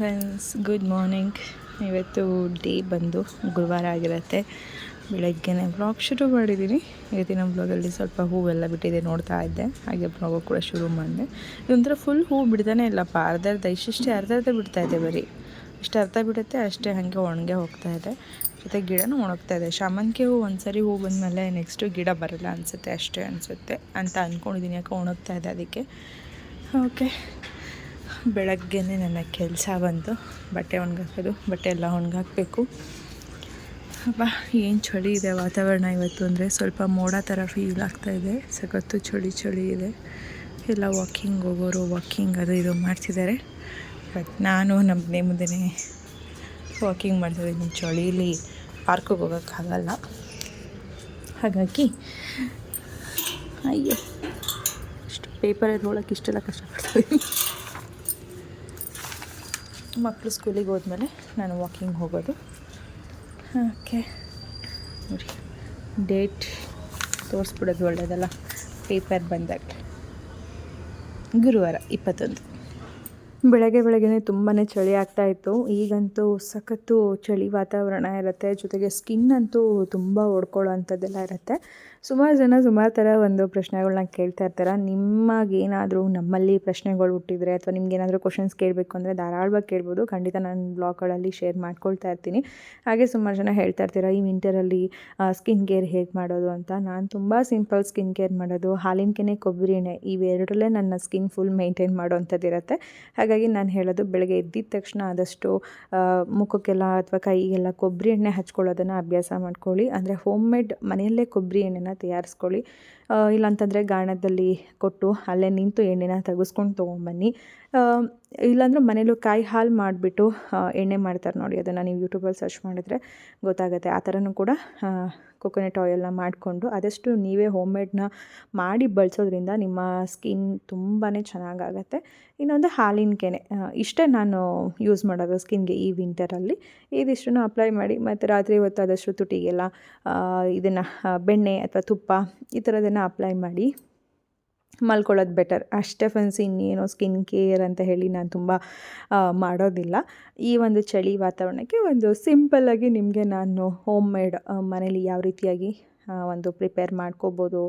Friends good morning ಇವತ್ತು day ಬಂದು ಗುರುವಾರ ಆಗಿರುತ್ತೆ. ಬೆಳಗ್ಗೆನೇ ಬ್ಲಾಗ್ ಶುರು ಮಾಡಿದ್ದೀನಿ ಇವತ್ತಿನ ಬ್ಲಾಗಲ್ಲಿ ಸ್ವಲ್ಪ ಹೂವೆಲ್ಲ ಬಿಟ್ಟಿದೆ ನೋಡ್ತಾ ಇದ್ದೆ. ಹಾಗೆ ಬ್ಲಾಗು ಕೂಡ ಶುರು ಮಾಡಿದೆ. ಇದೊಂಥರ ಫುಲ್ ಹೂ ಬಿಡ್ತಾನೆ ಇಲ್ಲಪ್ಪ ಅರ್ಧ ಅರ್ಧ ಇಷ್ಟಿಷ್ಟೇ ಅರ್ಧ ಅರ್ಧ ಬಿಡ್ತಾ ಇದೆ ಬರೀ. ಇಷ್ಟು ಅರ್ಧ ಬಿಡುತ್ತೆ, ಅಷ್ಟೇ ಹಾಗೆ ಒಣಗೆ ಹೋಗ್ತಾ ಇದೆ. ಜೊತೆ ಗಿಡನೂ ಒಣಗ್ತಾ ಇದೆ. ಶಾಮಂತಿಗೆ ಹೂ ಒಂದ್ಸರಿ ಹೂ ಬಂದಮೇಲೆ ನೆಕ್ಸ್ಟು ಗಿಡ ಬರಲ್ಲ ಅನಿಸುತ್ತೆ, ಅಷ್ಟೇ ಅನಿಸುತ್ತೆ ಅಂತ ಅಂದ್ಕೊಂಡಿದ್ದೀನಿ ಯಾಕೆ ಒಣಗ್ತಾ ಇದೆ ಅದಕ್ಕೆ. ಓಕೆ ಬೆಳಗ್ಗೆನೇ ನನ್ನ ಕೆಲಸ ಬಂತು. ಬಟ್ಟೆ ಒಣಗಾಕೋದು, ಬಟ್ಟೆ ಎಲ್ಲ ಒಣಗಾಕಬೇಕು. ಅಪ್ಪ ಏನು ಚಳಿ ಇದೆ ವಾತಾವರಣ ಇವತ್ತು ಅಂದರೆ? ಸ್ವಲ್ಪ ಮೋಡ ಥರ ಫೀಲ್ ಆಗ್ತಾ ಇದೆ. ಸಖತ್ತು ಚಳಿ ಚಳಿ ಇದೆ. ಎಲ್ಲ ವಾಕಿಂಗ್ ಹೋಗೋರು ವಾಕಿಂಗ್ ಅದು ಇದು ಮಾಡ್ತಿದ್ದಾರೆ. ಬಟ್ ನಾನು ನಮ್ಮ ಮುಂದೆ ವಾಕಿಂಗ್ ಮಾಡ್ತಿದ್ದೀನಿ ಚಳಿಲಿ ಪಾರ್ಕಿಗೆ ಹೋಗೋಕ್ಕಾಗಲ್ಲ ಹಾಗಾಗಿ, ಅಯ್ಯೋ, ಇಷ್ಟು ಪೇಪರ್ ನೋಡೋಕ್ಕೆ ಇಷ್ಟೆಲ್ಲ ಕಷ್ಟಪಡ್ತೀನಿ ಮಕ್ಕಳು ಸ್ಕೂಲಿಗೆ ಹೋದ್ಮೇಲೆ ನಾನು ವಾಕಿಂಗ್ ಹೋಗೋದು. ಓಕೆ. ನೋಡಿ, ಡೇಟ್ ತೋರಿಸ್ಬಿಡೋದು ಒಳ್ಳೆಯದಲ್ಲ ಪೇಪರ್ ಬಂದಾಗ. ಗುರುವಾರ ಇಪ್ಪತ್ತೊಂದು. ಬೆಳಗ್ಗೆ ಬೆಳಗ್ಗೆ ತುಂಬಾ ಚಳಿ ಆಗ್ತಾ ಇತ್ತು. ಈಗಂತೂ ಸಖತ್ತು ಚಳಿ ವಾತಾವರಣ ಇರುತ್ತೆ. ಜೊತೆಗೆ ಸ್ಕಿನ್ ಅಂತೂ ತುಂಬ ಹೊಡ್ಕೊಳ್ಳೋ ಅಂಥದ್ದೆಲ್ಲ ಇರುತ್ತೆ. ಸುಮಾರು ಜನ ಸುಮಾರು ಥರ ಒಂದು ಪ್ರಶ್ನೆಗಳನ್ನ ಕೇಳ್ತಾ ಇರ್ತಾರೆ. ನಿಮಗೇನಾದರೂ ನಮ್ಮಲ್ಲಿ ಪ್ರಶ್ನೆಗಳು ಹುಟ್ಟಿದರೆ ಅಥವಾ ನಿಮ್ಗೇನಾದರೂ ಕ್ವಶನ್ಸ್ ಕೇಳಬೇಕು ಅಂದರೆ ಧಾರಾಳವಾಗಿ ಕೇಳ್ಬೋದು. ಖಂಡಿತ ನಾನು ಬ್ಲಾಗ್ಗಳಲ್ಲಿ ಶೇರ್ ಮಾಡ್ಕೊಳ್ತಾ ಇರ್ತೀನಿ. ಹಾಗೆ ಸುಮಾರು ಜನ ಹೇಳ್ತಾ ಇರ್ತೀರ, ಈ ವಿಂಟರಲ್ಲಿ ಸ್ಕಿನ್ ಕೇರ್ ಹೇಗೆ ಮಾಡೋದು? ಅಂತ. ನಾನು ತುಂಬ ಸಿಂಪಲ್ ಸ್ಕಿನ್ ಕೇರ್ ಮಾಡೋದು. ಹಾಲಿನ ಕೆನೆ ಕೊಬ್ಬರಿ ಎಣ್ಣೆ ಇವೆರಡರಲ್ಲೇ ನನ್ನ ಸ್ಕಿನ್ ಫುಲ್ ಮೇಂಟೈನ್ ಮಾಡೋವಂಥದ್ದು ಇರುತ್ತೆ. ಹಾಗಾಗಿ ನಾನು ಹೇಳೋದು, ಬೆಳಗ್ಗೆ ಎದ್ದಿದ ತಕ್ಷಣ ಆದಷ್ಟು ಮುಖಕ್ಕೆಲ್ಲ ಅಥವಾ ಕೈಗೆಲ್ಲ ಕೊಬ್ಬರಿ ಎಣ್ಣೆ ಹಚ್ಕೊಳ್ಳೋದನ್ನು ಅಭ್ಯಾಸ ಮಾಡ್ಕೊಳ್ಳಿ. ಅಂದರೆ ಹೋಮ್ ಮೇಡ್ ಮನೆಯಲ್ಲೇ ಕೊಬ್ಬರಿ ಎಣ್ಣೆನ ತಯಾರಿಸ್ಕೊಳ್ಳಿ. ಇಲ್ಲಾಂತಂದರೆ ಗಾಣದಲ್ಲಿ ಕೊಟ್ಟು ಅಲ್ಲೇ ನಿಂತು ಎಣ್ಣೆನ ತೆಗೆಸ್ಕೊಂಡು ತೊಗೊಂಬನ್ನಿ ಆ, ಇಲ್ಲಾಂದ್ರೆ ಮನೇಲೂ ಕಾಯಿ ಹಾಲು ಮಾಡಿಬಿಟ್ಟು ಎಣ್ಣೆ ಮಾಡ್ತಾರೆ ನೋಡಿ, ಅದನ್ನು ನೀವು ಯೂಟ್ಯೂಬಲ್ಲಿ ಸರ್ಚ್ ಮಾಡಿದ್ರೆ ಗೊತ್ತಾಗುತ್ತೆ. ಆ ಥರನೂ ಕೂಡ ಕೊಕೊನೆಟ್ ಆಯಿಲ್ನ ಮಾಡಿಕೊಂಡು ಆದಷ್ಟು ನೀವೇ ಹೋಮ್ ಮೇಡ್ನ ಮಾಡಿ ಬಳಸೋದ್ರಿಂದ ನಿಮ್ಮ ಸ್ಕಿನ್ ತುಂಬಾ ಚೆನ್ನಾಗಾಗತ್ತೆ. ಇನ್ನೊಂದು ಹಾಲಿನ ಕೆನೆ ಇಷ್ಟೇ ನಾನು ಯೂಸ್ ಮಾಡೋದು ಸ್ಕಿನ್ಗೆ ಈ ವಿಂಟರಲ್ಲಿ ಇದಿಷ್ಟನ್ನು ಅಪ್ಲೈ ಮಾಡಿ, ಮತ್ತು ರಾತ್ರಿ ಹೊತ್ತು ಆದಷ್ಟು ತುಟಿಗೆಲ್ಲ ಇದನ್ನು ಬೆಣ್ಣೆ ಅಥವಾ ತುಪ್ಪ ಈ ಥರದನ್ನು ಅಪ್ಲೈ ಮಾಡಿ ಮಲ್ಕೊಳ್ಳೋದು ಬೆಟರ್ ಅಷ್ಟೇ ಫ್ರೆಂಡ್ಸ್ ಇನ್ನೇನೋ ಸ್ಕಿನ್ ಕೇರ್ ಅಂತ ಹೇಳಿ ನಾನು ತುಂಬ ಮಾಡೋದಿಲ್ಲ. ಈ ಒಂದು ಚಳಿ ವಾತಾವರಣಕ್ಕೆ ಒಂದು ಸಿಂಪಲ್ಲಾಗಿ ನಿಮಗೆ ನಾನು ಹೋಮ್ ಮೇಡ್ ಮನೇಲಿ ಯಾವ ರೀತಿಯಾಗಿ ಒಂದು ಪ್ರಿಪೇರ್ ಮಾಡ್ಕೋಬೋದು